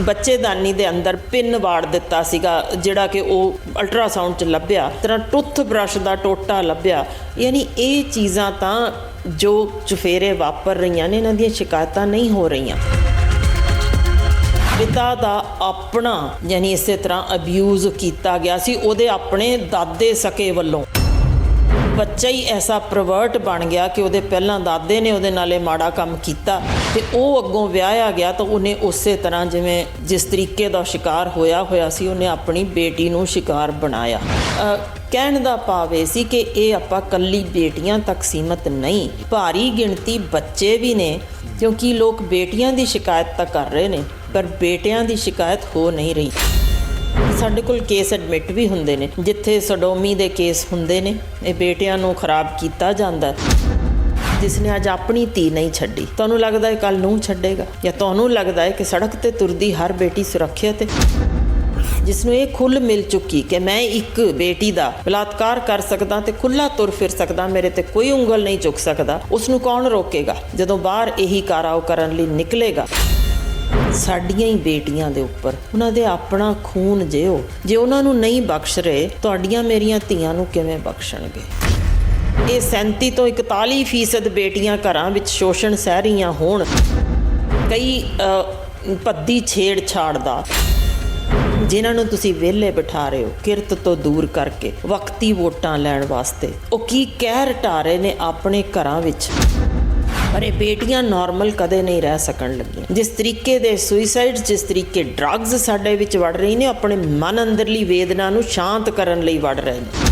ਬੱਚੇਦਾਨੀ ਦੇ ਅੰਦਰ ਪਿੰਨ ਵਾੜ ਦਿੱਤਾ ਸੀਗਾ, ਜਿਹੜਾ ਕਿ ਉਹ ਅਲਟਰਾਸਾਊਂਡ 'ਚ ਲੱਭਿਆ। ਤਰ੍ਹਾਂ ਟੁੱਥ ਬ੍ਰਸ਼ ਦਾ ਟੋਟਾ ਲੱਭਿਆ। ਯਾਨੀ ਇਹ ਚੀਜ਼ਾਂ ਤਾਂ ਜੋ ਚੁਫੇਰੇ ਵਾਪਰ ਰਹੀਆਂ ਨੇ, ਇਹਨਾਂ ਦੀਆਂ ਸ਼ਿਕਾਇਤਾਂ ਨਹੀਂ ਹੋ ਰਹੀਆਂ। ਪਿਤਾ ਦਾ ਆਪਣਾ, ਯਾਨੀ ਇਸੇ ਤਰ੍ਹਾਂ ਅਬਿਊਜ਼ ਕੀਤਾ ਗਿਆ ਸੀ, ਉਹਦੇ ਆਪਣੇ ਦਾਦੇ ਸਕੇ ਵੱਲੋਂ। ਬੱਚਾ ਹੀ ਐਸਾ ਪ੍ਰਵਰਟ ਬਣ ਗਿਆ ਕਿ ਉਹਦੇ ਪਹਿਲਾਂ ਦਾਦੇ ਨੇ ਉਹਦੇ ਨਾਲੇ ਮਾੜਾ ਕੰਮ ਕੀਤਾ। ਤੇ ਉਹ ਅੱਗੋਂ ਵਿਆਹਿਆ ਗਿਆ ਤਾਂ ਉਹਨੇ ਉਸੇ ਤਰ੍ਹਾਂ ਜਿਵੇਂ ਜਿਸ ਤਰੀਕੇ ਦਾ ਸ਼ਿਕਾਰ ਹੋਇਆ ਹੋਇਆ ਸੀ, ਉਹਨੇ ਆਪਣੀ ਬੇਟੀ ਨੂੰ ਸ਼ਿਕਾਰ ਬਣਾਇਆ ਕਹਿਣ ਦਾ ਭਾਵ ਇਹ ਸੀ ਕਿ ਇਹ ਆਪਾਂ ਕੱਲੀ ਬੇਟੀਆਂ ਤੱਕ ਸੀਮਤ ਨਹੀਂ, ਭਾਰੀ ਗਿਣਤੀ ਬੱਚੇ ਵੀ ਨੇ, ਕਿਉਂਕਿ ਲੋਕ ਬੇਟੀਆਂ ਦੀ ਸ਼ਿਕਾਇਤ ਤਾਂ ਕਰ ਰਹੇ ਨੇ, ਪਰ ਬੇਟਿਆਂ ਦੀ ਸ਼ਿਕਾਇਤ ਹੋ ਨਹੀਂ ਰਹੀ ਸਾਡੇ ਕੋਲ ਕੇਸ ਐਡਮਿਟ ਵੀ ਹੁੰਦੇ ਨੇ, ਜਿੱਥੇ ਸਡੋਮੀ ਦੇ ਕੇਸ ਹੁੰਦੇ ਨੇ, ਇਹ ਬੇਟਿਆਂ ਨੂੰ ਖਰਾਬ ਕੀਤਾ ਜਾਂਦਾ ਹੈ। ਜਿਸ ਨੇ ਅੱਜ ਆਪਣੀ ਧੀ ਨਹੀਂ ਛੱਡੀ। ਤੁਹਾਨੂੰ ਲੱਗਦਾ ਹੈ ਕੱਲ ਨੂੰ ਛੱਡੇਗਾ? ਜਾਂ ਤੁਹਾਨੂੰ ਲੱਗਦਾ ਹੈ ਕਿ ਸੜਕ ਤੇ ਤੁਰਦੀ ਹਰ ਬੇਟੀ ਸੁਰੱਖਿਅਤ ਹੈ? ਜਿਸ ਨੂੰ ਇਹ ਖੁੱਲ ਮਿਲ ਚੁੱਕੀ ਕਿ ਮੈਂ ਇੱਕ ਬੇਟੀ ਦਾ ਬਲਾਤਕਾਰ ਕਰ ਸਕਦਾ ਤੇ ਖੁੱਲਾ ਤੁਰ ਫਿਰ ਸਕਦਾ, ਮੇਰੇ ਤੇ ਕੋਈ ਉਂਗਲ ਨਹੀਂ ਚੁੱਕ ਸਕਦਾ ਉਸ ਨੂੰ ਕੌਣ ਰੋਕੇਗਾ? ਜਦੋਂ ਬਾਹਰ ਇਹੀ ਕਾਰਾਓ ਕਰਨ ਲਈ ਨਿਕਲੇਗਾ, ਸਾਡੀਆਂ ਹੀ ਬੇਟੀਆਂ ਦੇ ਉੱਪਰ। ਉਹਨਾਂ ਦੇ ਆਪਣਾ ਖੂਨ ਜਿਓ। ਜੇ ਉਹਨਾਂ ਨੂੰ ਨਹੀਂ ਬਖਸ਼ ਰਹੇ, ਤੁਹਾਡੀਆਂ ਮੇਰੀਆਂ ਧੀਆਂ ਨੂੰ ਕਿਵੇਂ ਬਖਸ਼ਣਗੇ? ਇਹ 37 ਤੋਂ 41% ਫੀਸਦ ਬੇਟੀਆਂ ਘਰਾਂ ਵਿੱਚ ਸ਼ੋਸ਼ਣ ਸਹਿ ਰਹੀਆਂ ਹੋਣ। ਕਈ ਪੱਦੀ ਭੱਦੀ ਛੇੜਛਾੜ ਦਾ ਜਿਨ੍ਹਾਂ ਨੂੰ ਤੁਸੀਂ ਵਿਹਲੇ ਬਿਠਾ ਰਹੇ ਹੋ, ਕਿਰਤ ਤੋਂ ਦੂਰ ਕਰਕੇ, ਵਕਤੀ ਵੋਟਾਂ ਲੈਣ ਵਾਸਤੇ। ਉਹ ਕੀ ਕਹਿ ਰਟਾ ਰਹੇ ਨੇ ਆਪਣੇ ਘਰਾਂ ਵਿੱਚ? ਪਰ ਇਹ ਬੇਟੀਆਂ ਨਾਰਮਲ ਕਦੇ ਨਹੀਂ ਰਹਿ ਸਕਣ ਲੱਗੀਆਂ। ਜਿਸ ਤਰੀਕੇ ਦੇ ਸੁਇਸਾਈਡ ਜਿਸ ਤਰੀਕੇ ਡਰੱਗਸ ਸਾਡੇ ਵਿੱਚ ਵੜ ਰਹੀ ਨੇ ਆਪਣੇ ਮਨ ਅੰਦਰਲੀ ਵੇਦਨਾ ਨੂੰ ਸ਼ਾਂਤ ਕਰਨ ਲਈ ਵੜ ਰਹੇ ਨੇ।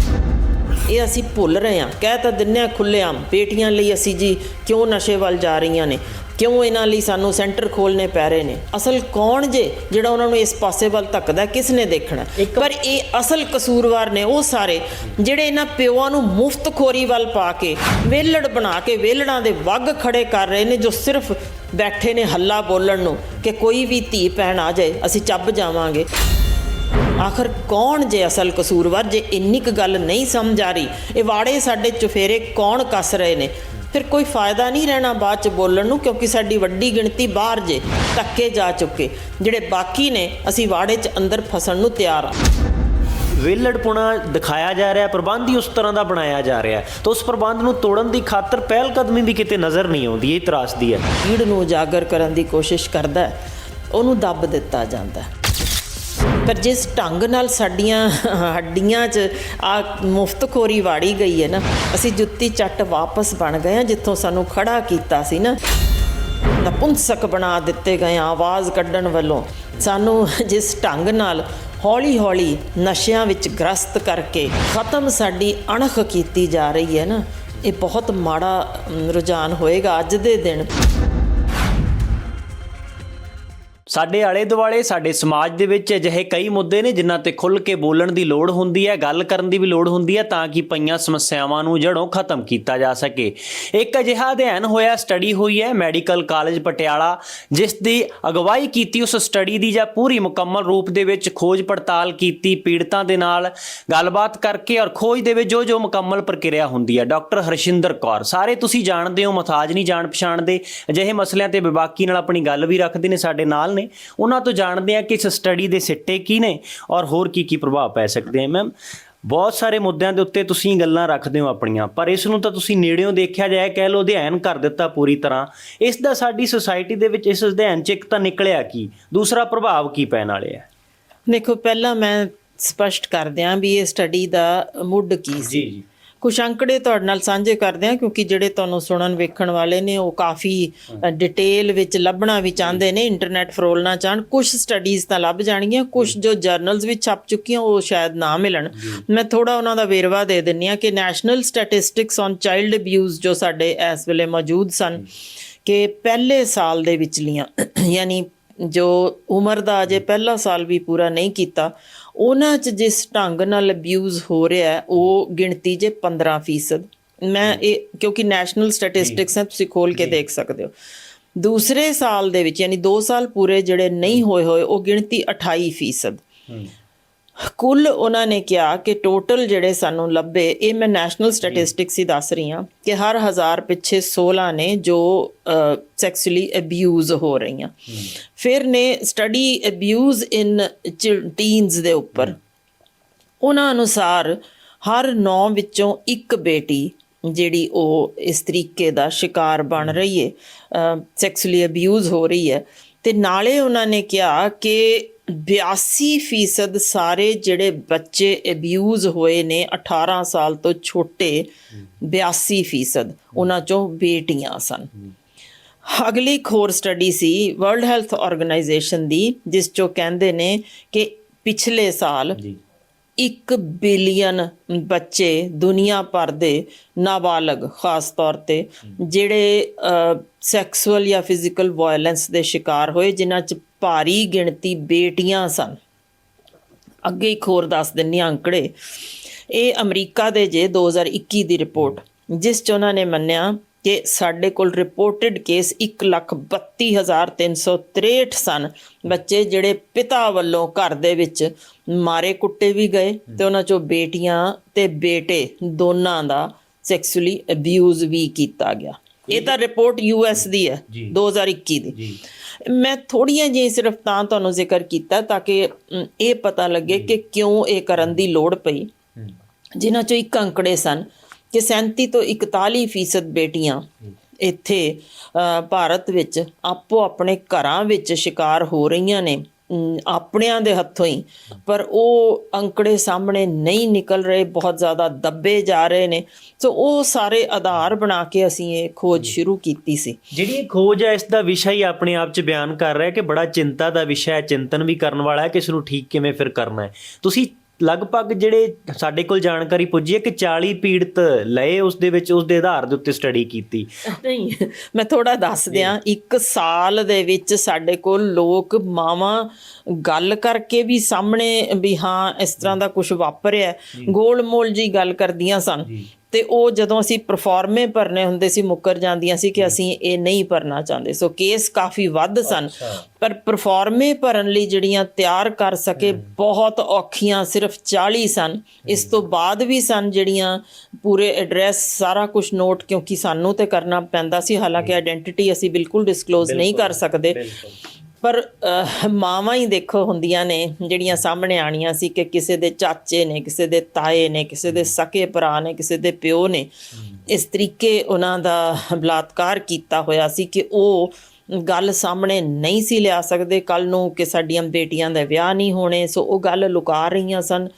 ਇਹ ਅਸੀਂ ਭੁੱਲ ਰਹੇ ਹਾਂ। ਕਹਿ ਤਾਂ ਦਿੰਨੇ ਆ ਖੁੱਲ੍ਹੇਆਮ ਬੇਟੀਆਂ ਲਈ ਅਸੀਂ ਜੀ ਕਿਉਂ ਨਸ਼ੇ ਵੱਲ ਜਾ ਰਹੀਆਂ ਨੇ? ਕਿਉਂ ਇਹਨਾਂ ਲਈ ਸਾਨੂੰ ਸੈਂਟਰ ਖੋਲਨੇ ਪੈ ਰਹੇ ਨੇ? ਅਸਲ ਕੌਣ ਜੇ ਜਿਹੜਾ ਉਹਨਾਂ ਨੂੰ ਇਸ ਪਾਸੇ ਵੱਲ ਧੱਕਦਾ ਕਿਸ ਨੇ ਦੇਖਣਾ? ਪਰ ਇਹ ਅਸਲ ਕਸੂਰਵਾਰ ਨੇ ਉਹ ਸਾਰੇ ਜਿਹੜੇ ਇਹਨਾਂ ਪਿਓਆਂ ਨੂੰ ਮੁਫਤਖੋਰੀ ਵੱਲ ਪਾ ਕੇ ਵੇਲੜ ਬਣਾ ਕੇ ਵੇਲੜਾਂ ਦੇ ਵੱਗ ਖੜੇ ਕਰ ਰਹੇ ਨੇ ਜੋ ਸਿਰਫ ਬੈਠੇ ਨੇ ਹੱਲਾ ਬੋਲਣ ਨੂੰ ਕਿ ਕੋਈ ਵੀ ਧੀ ਭੈਣ ਆ ਜਾਏ ਅਸੀਂ ਚੱਬ ਜਾਵਾਂਗੇ। ਆਖਰ ਕੌਣ ਜੇ ਅਸਲ ਕਸੂਰਵਾਰ ਜੇ ਇੰਨੀ ਕੁ ਗੱਲ ਨਹੀਂ ਸਮਝ ਆ ਰਹੀ? ਇਹ ਵਾੜੇ ਸਾਡੇ ਚੁਫੇਰੇ ਕੌਣ ਕੱਸ ਰਹੇ ਨੇ? ਫਿਰ ਕੋਈ ਫਾਇਦਾ ਨਹੀਂ ਰਹਿਣਾ ਬਾਅਦ ਚ ਬੋਲਣ ਨੂੰ ਕਿਉਂਕਿ ਸਾਡੀ ਵੱਡੀ ਗਿਣਤੀ ਬਾਹਰ ਜੇ ਧੱਕੇ ਜਾ ਚੁੱਕੇ। ਜਿਹੜੇ ਬਾਕੀ ਨੇ ਅਸੀਂ ਵਾੜੇ ਚ ਅੰਦਰ ਫਸਣ ਨੂੰ ਤਿਆਰ ਆ। ਵਿਹਲੜਪੁਣਾ ਦਿਖਾਇਆ ਜਾ ਰਿਹਾ ਪ੍ਰਬੰਧ ਹੀ ਉਸ ਤਰ੍ਹਾਂ ਦਾ ਬਣਾਇਆ ਜਾ ਰਿਹਾ ਤਾਂ ਉਸ ਪ੍ਰਬੰਧ ਨੂੰ ਤੋੜਨ ਦੀ ਖਾਤਰ ਪਹਿਲ ਕਦਮੀ ਵੀ ਕਿਤੇ ਨਜ਼ਰ ਨਹੀਂ ਆਉਂਦੀ ਇਹ ਤਰਾਸਦੀ ਹੈ। ਪੀੜ ਨੂੰ ਉਜਾਗਰ ਕਰਨ ਦੀ ਕੋਸ਼ਿਸ਼ ਕਰਦਾ ਉਹਨੂੰ ਦੱਬ ਦਿੱਤਾ ਜਾਂਦਾ ਹੈ। ਪਰ ਜਿਸ ਢੰਗ ਨਾਲ ਸਾਡੀਆਂ ਹੱਡੀਆਂ 'ਚ ਆ ਮੁਫਤਖੋਰੀ ਵਾੜੀ ਗਈ ਹੈ ਨਾ, ਅਸੀਂ ਜੁੱਤੀ ਚੱਟ ਵਾਪਸ ਬਣ ਗਏ ਹਾਂ ਜਿੱਥੋਂ ਸਾਨੂੰ ਖੜਾ ਕੀਤਾ ਸੀ ਨਾ। ਨਪੁੰਸਕ ਬਣਾ ਦਿੱਤੇ ਗਏ ਹਾਂ ਆਵਾਜ਼ ਕੱਢਣ ਵੱਲੋਂ। ਸਾਨੂੰ ਜਿਸ ਢੰਗ ਨਾਲ ਹੌਲੀ-ਹੌਲੀ ਨਸ਼ਿਆਂ ਵਿੱਚ ਗ੍ਰਸਤ ਕਰਕੇ ਖਤਮ ਸਾਡੀ ਅਣਖ ਕੀਤੀ ਜਾ ਰਹੀ ਹੈ ਨਾ, ਇਹ ਬਹੁਤ ਮਾੜਾ ਰੁਝਾਨ ਹੋਏਗਾ ਅੱਜ ਦੇ ਦਿਨ। ਸਾਡੇ ਆਲੇ ਦੁਆਲੇ, ਸਾਡੇ ਸਮਾਜ ਦੇ ਵਿੱਚ ਅਜਿਹੇ ਕਈ ਮੁੱਦੇ ਨੇ ਜਿਨ੍ਹਾਂ ਤੇ ਖੁੱਲ੍ਹ ਕੇ ਬੋਲਣ ਦੀ ਲੋੜ ਹੁੰਦੀ ਹੈ, ਗੱਲ ਕਰਨ ਦੀ ਵੀ ਲੋੜ ਹੁੰਦੀ ਹੈ ਤਾਂ ਕਿ ਪਈਆਂ ਸਮੱਸਿਆਵਾਂ ਨੂੰ ਜੜੋਂ ਖਤਮ ਕੀਤਾ ਜਾ ਸਕੇ। ਇੱਕ ਅਜਿਹਾ ਅਧਿਐਨ ਹੋਇਆ, ਸਟੱਡੀ ਹੋਈ ਹੈ ਮੈਡੀਕਲ ਕਾਲਜ ਪਟਿਆਲਾ, ਜਿਸ ਦੀ ਅਗਵਾਈ ਕੀਤੀ, ਉਸ ਸਟੱਡੀ ਦੀ ਜਾਂ ਪੂਰੀ ਮੁਕੰਮਲ ਰੂਪ ਦੇ ਵਿੱਚ ਖੋਜ ਪੜਤਾਲ ਕੀਤੀ, ਪੀੜਤਾਂ ਦੇ ਨਾਲ ਗੱਲਬਾਤ ਕਰਕੇ ਔਰ ਖੋਜ ਦੇ ਵਿੱਚ ਜੋ ਜੋ ਮੁਕੰਮਲ ਪ੍ਰਕਿਰਿਆ ਹੁੰਦੀ ਹੈ। ਡਾਕਟਰ ਹਰਸ਼ਿੰਦਰ ਕੌਰ, ਸਾਰੇ ਤੁਸੀਂ ਜਾਣਦੇ ਹੋ, ਮਥਾਜ ਨਹੀਂ ਜਾਣ ਪਛਾਣਦੇ ਅਜਿਹੇ ਮਸਲਿਆਂ ਤੇ ਵਿਵਾਕੀ ਨਾਲ ਆਪਣੀ ਗੱਲ ਵੀ ਰੱਖਦੇ ਨੇ, ਸਾਡੇ ਨਾਲ ਨੇ। ਉਹਨਾਂ ਤੋਂ ਜਾਣਦੇ ਆ ਕਿ ਇਸ ਸਟੱਡੀ ਦੇ ਸਿੱਟੇ ਕੀ ਨੇ ਔਰ ਹੋਰ ਕੀ ਕੀ ਪ੍ਰਭਾਵ ਪੈ ਸਕਦੇ ਆ ਮੈਮ ਬਹੁਤ ਸਾਰੇ ਮੁੱਦਿਆਂ ਦੇ ਉੱਤੇ ਤੁਸੀਂ ਗੱਲਾਂ ਰੱਖਦੇ ਹੋ ਆਪਣੀਆਂ ਪਰ ਇਸ ਨੂੰ ਤਾਂ ਤੁਸੀਂ ਨੇੜਿਓਂ ਦੇਖਿਆ ਜਾਏ ਕਹਿ ਲਓ ਅਧਿਐਨ ਕਰ ਦਿੱਤਾ ਪੂਰੀ ਤਰ੍ਹਾਂ। ਇਸ ਦਾ ਸਾਡੀ ਸੁਸਾਇਟੀ ਦੇ ਵਿੱਚ ਇਸ ਅਧਿਐਨ 'ਚ ਇੱਕ ਤਾਂ ਨਿਕਲਿਆ ਕੀ? ਦੂਸਰਾ ਪ੍ਰਭਾਵ ਕੀ ਪੈਣ ਵਾਲੇ ਆ? ਦੇਖੋ ਪਹਿਲਾਂ ਮੈਂ ਸਪਸ਼ਟ ਕਰ ਦਿਆਂ ਵੀ ਇਹ ਸਟੱਡੀ ਦਾ ਮੁੱਢ ਕੀ ਸੀ। ਜੀ। ਕੁਝ ਅੰਕੜੇ ਤੁਹਾਡੇ ਨਾਲ ਸਾਂਝੇ ਕਰਦੇ ਹਾਂ ਕਿਉਂਕਿ ਜਿਹੜੇ ਤੁਹਾਨੂੰ ਸੁਣਨ ਵੇਖਣ ਵਾਲੇ ਨੇ ਉਹ ਕਾਫੀ ਡਿਟੇਲ ਵਿੱਚ ਲੱਭਣਾ ਵੀ ਚਾਹੁੰਦੇ ਨੇ ਇੰਟਰਨੈਟ ਫਰੋਲਣਾ ਚਾਹਣ। ਕੁਝ ਸਟੱਡੀਜ਼ ਤਾਂ ਲੱਭ ਜਾਣਗੀਆਂ ਕੁਝ ਜੋ ਜਰਨਲਸ ਵਿੱਚ ਛਪ ਚੁੱਕੀਆਂ ਉਹ ਸ਼ਾਇਦ ਨਾ ਮਿਲਣ। ਮੈਂ ਥੋੜਾ ਉਹਨਾਂ ਦਾ ਵੇਰਵਾ ਦੇ ਦਿੰਨੀ ਆ ਕਿ national statistics on child abuse ਜੋ ਸਾਡੇ ਇਸ ਵੇਲੇ ਮੌਜੂਦ ਸਨ ਕਿ ਪਹਿਲੇ ਸਾਲ ਦੇ ਵਿਚਲੀਆਂ ਯਾਨੀ ਜੋ ਉਮਰ ਦਾ ਅਜੇ ਪਹਿਲਾ ਸਾਲ ਵੀ ਪੂਰਾ ਨਹੀਂ ਕੀਤਾ ਉਹਨਾਂ 'ਚ ਜਿਸ ਢੰਗ ਨਾਲ ਅਬਿਊਜ਼ ਹੋ ਰਿਹਾ ਉਹ ਗਿਣਤੀ ਜੇ 15% ਮੈਂ ਇਹ ਕਿਉਂਕਿ ਨੈਸ਼ਨਲ ਸਟੈਟਿਸਟਿਕਸ ਹੈ ਤੁਸੀਂ ਖੋਲ ਕੇ ਦੇਖ ਸਕਦੇ ਹੋ। ਦੂਸਰੇ ਸਾਲ ਦੇ ਵਿੱਚ ਯਾਨੀ 2 ਸਾਲ ਪੂਰੇ ਜਿਹੜੇ ਨਹੀਂ ਹੋਏ ਹੋਏ ਉਹ ਗਿਣਤੀ 28% ਕੁੱਲ ਉਹਨਾਂ ਨੇ ਕਿਹਾ ਕਿ ਟੋਟਲ ਜਿਹੜੇ ਸਾਨੂੰ ਲੱਭੇ ਇਹ ਮੈਂ ਨੈਸ਼ਨਲ ਸਟੈਟਿਸਟਿਕਸ ਹੀ ਦੱਸ ਰਹੀ ਹਾਂ ਕਿ ਹਰ ਹਜ਼ਾਰ ਪਿੱਛੇ 16 ਨੇ ਜੋ ਸੈਕਸੁਅਲੀ ਅਬਿਊਜ਼ ਹੋ ਰਹੀਆਂ। ਫਿਰ ਨੇ ਸਟੱਡੀ ਅਬਿਊਜ਼ ਇਨ ਟੀਨਸ ਦੇ ਉੱਪਰ। ਉਹਨਾਂ ਅਨੁਸਾਰ ਹਰ 9 ਵਿੱਚੋਂ ਇੱਕ ਬੇਟੀ ਜਿਹੜੀ ਉਹ ਇਸ ਤਰੀਕੇ ਦਾ ਸ਼ਿਕਾਰ ਬਣ ਰਹੀ ਹੈ ਸੈਕਸੁਅਲੀ ਅਬਿਊਜ਼ ਹੋ ਰਹੀ ਹੈ ਤੇ ਨਾਲੇ ਉਹਨਾਂ ਨੇ ਕਿਹਾ ਕਿ 82% ਸਾਰੇ ਜਿਹੜੇ ਬੱਚੇ ਅਬਿਊਜ਼ ਹੋਏ ਨੇ 18 ਸਾਲ ਤੋਂ ਛੋਟੇ 82% ਉਹਨਾਂ ਚੋਂ ਬੇਟੀਆਂ ਸਨ। ਅਗਲੀ ਇੱਕ ਹੋਰ ਸਟੱਡੀ ਸੀ ਵਰਲਡ ਹੈਲਥ ਆਰਗੇਨਾਈਜੇਸ਼ਨ ਦੀ, ਜਿਸ ਚੋਂ ਕਹਿੰਦੇ ਨੇ ਕਿ ਪਿਛਲੇ ਸਾਲ 1 ਬਿਲੀਅਨ ਬੱਚੇ ਦੁਨੀਆ ਭਰ ਦੇ ਨਾਬਾਲਗ ਖਾਸ ਤੌਰ ਤੇ ਜਿਹੜੇ ਸੈਕਸੁਅਲ ਜਾਂ ਫਿਜ਼ੀਕਲ ਵਾਇਲੈਂਸ ਦੇ ਸ਼ਿਕਾਰ ਹੋਏ ਜਿਨ੍ਹਾਂ 'ਚ ਭਾਰੀ ਗਿਣਤੀ ਬੇਟੀਆਂ ਸਨ। ਅੱਗੇ ਇੱਕ ਹੋਰ ਦੱਸ ਦਿੰਨੀ ਹਾਂ ਅੰਕੜੇ। ਇਹ ਅਮਰੀਕਾ ਦੇ ਜੇ 2021 ਦੀ ਰਿਪੋਰਟ ਜਿਸ 'ਚ ਉਹਨਾਂ ਨੇ ਮੰਨਿਆ ਕਿ ਸਾਡੇ ਕੋਲ ਰਿਪੋਰਟਡ ਕੇਸ 132363 ਸਨ। ਬੱਚੇ ਜਿਹੜੇ ਪਿਤਾ ਵੱਲੋਂ ਘਰ ਦੇ ਵਿੱਚ ਮਾਰੇ ਕੁੱਟੇ ਵੀ ਗਏ ਤੇ ਉਹਨਾਂ 'ਚੋਂ ਬੇਟੀਆਂ ਤੇ ਬੇਟੇ ਦੋਨਾਂ ਦਾ ਸੈਕਸੁਅਲੀ ਅਬਿਊਜ਼ ਵੀ ਕੀਤਾ ਗਿਆ। ਇਹ ਤਾਂ ਰਿਪੋਰਟ ਯੂਐਸ ਦੀ ਹੈ 2021 ਦੀ ਜੀ। ਮੈਂ ਥੋੜੀਆਂ ਜਿਹੀਆਂ ਸਿਰਫ ਤਾਂ ਤੁਹਾਨੂੰ ਜ਼ਿਕਰ ਕੀਤਾ ਤਾਂ ਕਿ ਇਹ ਪਤਾ ਲੱਗੇ ਕਿ ਕਿਉਂ ਇਹ ਕਰਨ ਦੀ ਲੋੜ ਪਈ। ਜਿਨ੍ਹਾਂ ਚੋਂ ਇੱਕ ਅੰਕੜੇ ਸਨ। ਕਿ 37 ਤੋਂ 41% ਫੀਸਦ ਬੇਟੀਆਂ ਇੱਥੇ ਭਾਰਤ ਵਿੱਚ ਆਪੋ ਆਪਣੇ ਘਰਾਂ ਵਿੱਚ ਸ਼ਿਕਾਰ ਹੋ ਰਹੀਆਂ ਨੇ ਆਪਣਿਆਂ ਦੇ ਹੱਥੋਂ ਹੀ। ਪਰ ਉਹ ਅੰਕੜੇ ਸਾਹਮਣੇ ਨਹੀਂ ਨਿਕਲ ਰਹੇ ਬਹੁਤ ਜ਼ਿਆਦਾ ਦੱਬੇ ਜਾ ਰਹੇ ਨੇ। ਸੋ ਉਹ ਸਾਰੇ ਆਧਾਰ ਬਣਾ ਕੇ ਅਸੀਂ ਇਹ ਖੋਜ ਸ਼ੁਰੂ ਕੀਤੀ ਸੀ। ਜਿਹੜੀ ਇਹ ਖੋਜ ਹੈ ਇਸ ਦਾ ਵਿਸ਼ਾ ਹੀ ਆਪਣੇ ਆਪ 'ਚ ਬਿਆਨ ਕਰ ਰਿਹਾ ਕਿ ਬੜਾ ਚਿੰਤਾ ਦਾ ਵਿਸ਼ਾ ਹੈ ਚਿੰਤਨ ਵੀ ਕਰਨ ਵਾਲਾ ਹੈ ਕਿ ਇਸ ਨੂੰ ਠੀਕ ਕਿਵੇਂ ਫਿਰ ਕਰਨਾ ਹੈ। ਤੁਸੀਂ ਲਗਭਗ ਜਿਹੜੇ ਸਾਡੇ ਕੋਲ ਜਾਣਕਾਰੀ ਪੁੱਜੀ ਹੈ ਕਿ 40 ਪੀੜਤ ਲਏ ਉਸ ਦੇ ਵਿੱਚ ਉਸ ਦੇ ਆਧਾਰ ਦੇ ਉੱਤੇ ਸਟੱਡੀ ਕੀਤੀ। ਨਹੀਂ ਮੈਂ ਥੋੜਾ ਦੱਸ ਦਿਆਂ ਇੱਕ ਸਾਲ ਦੇ ਵਿੱਚ ਸਾਡੇ ਕੋਲ ਲੋਕ ਮਾਵਾਂ ਗੱਲ ਕਰਕੇ ਵੀ ਸਾਹਮਣੇ ਵੀ ਹਾਂ ਇਸ ਤਰ੍ਹਾਂ ਦਾ ਕੁਝ ਵਾਪਰਿਆ ਗੋਲ-ਮੋਲ ਜੀ। ਗੱਲ ਕਰਦੀਆਂ ਸਨ। ਤੇ ਉਹ ਜਦੋਂ ਅਸੀਂ ਪਰਫਾਰਮੇ ਭਰਨੇ ਹੁੰਦੇ ਸੀ ਮੁੱਕਰ ਜਾਂਦੀਆਂ ਸੀ ਕਿ ਅਸੀਂ ਇਹ ਨਹੀਂ ਭਰਨਾ ਚਾਹੁੰਦੇ। ਸੋ ਕੇਸ ਕਾਫੀ ਵੱਧ ਸਨ। ਪਰ ਪਰਫਾਰਮੇ ਭਰਨ ਲਈ ਜਿਹੜੀਆਂ ਤਿਆਰ ਕਰ ਸਕੇ ਬਹੁਤ ਔਖੀਆਂ ਸਿਰਫ 40 ਸਨ। ਇਸ ਤੋਂ ਬਾਅਦ ਵੀ ਸਨ ਜਿਹੜੀਆਂ ਪੂਰੇ ਐਡਰੈਸ ਸਾਰਾ ਕੁਝ ਨੋਟ ਕਿਉਂਕਿ ਸਾਨੂੰ ਤੇ ਕਰਨਾ ਪੈਂਦਾ ਸੀ। ਹਾਲਾਂਕਿ ਆਇਡੈਂਟੀਟੀ ਅਸੀਂ ਬਿਲਕੁਲ ਡਿਸਕਲੋਜ਼ ਨਹੀਂ ਕਰ ਸਕਦੇ। ਪਰ ਮਾਵਾਂ ਹੀ ਦੇਖੋ ਹੁੰਦੀਆਂ ਨੇ, ਜਿਹੜੀਆਂ ਸਾਹਮਣੇ ਆਣੀਆਂ ਸੀ ਕਿ ਕਿਸੇ ਦੇ ਚਾਚੇ ਨੇ, ਕਿਸੇ ਦੇ ਤਾਏ ਨੇ, ਕਿਸੇ ਦੇ ਸਕੇ ਭਰਾ ਨੇ, ਕਿਸੇ ਦੇ ਪਿਓ ਨੇ, ਇਸ ਤਰੀਕੇ ਉਹਨਾਂ ਦਾ ਬਲਾਤਕਾਰ ਕੀਤਾ ਹੋਇਆ ਸੀ ਕਿ ਉਹ ਗੱਲ ਸਾਹਮਣੇ ਨਹੀਂ ਸੀ ਲਿਆ ਸਕਦੇ। ਕੱਲ ਨੂੰ ਕਿ ਸਾਡੀਆਂ ਬੇਟੀਆਂ ਦਾ ਵਿਆਹ ਨਹੀਂ ਹੋਣੇ, ਸੋ ਉਹ ਗੱਲ ਲੁਕਾ ਰਹੀਆਂ ਸਨ,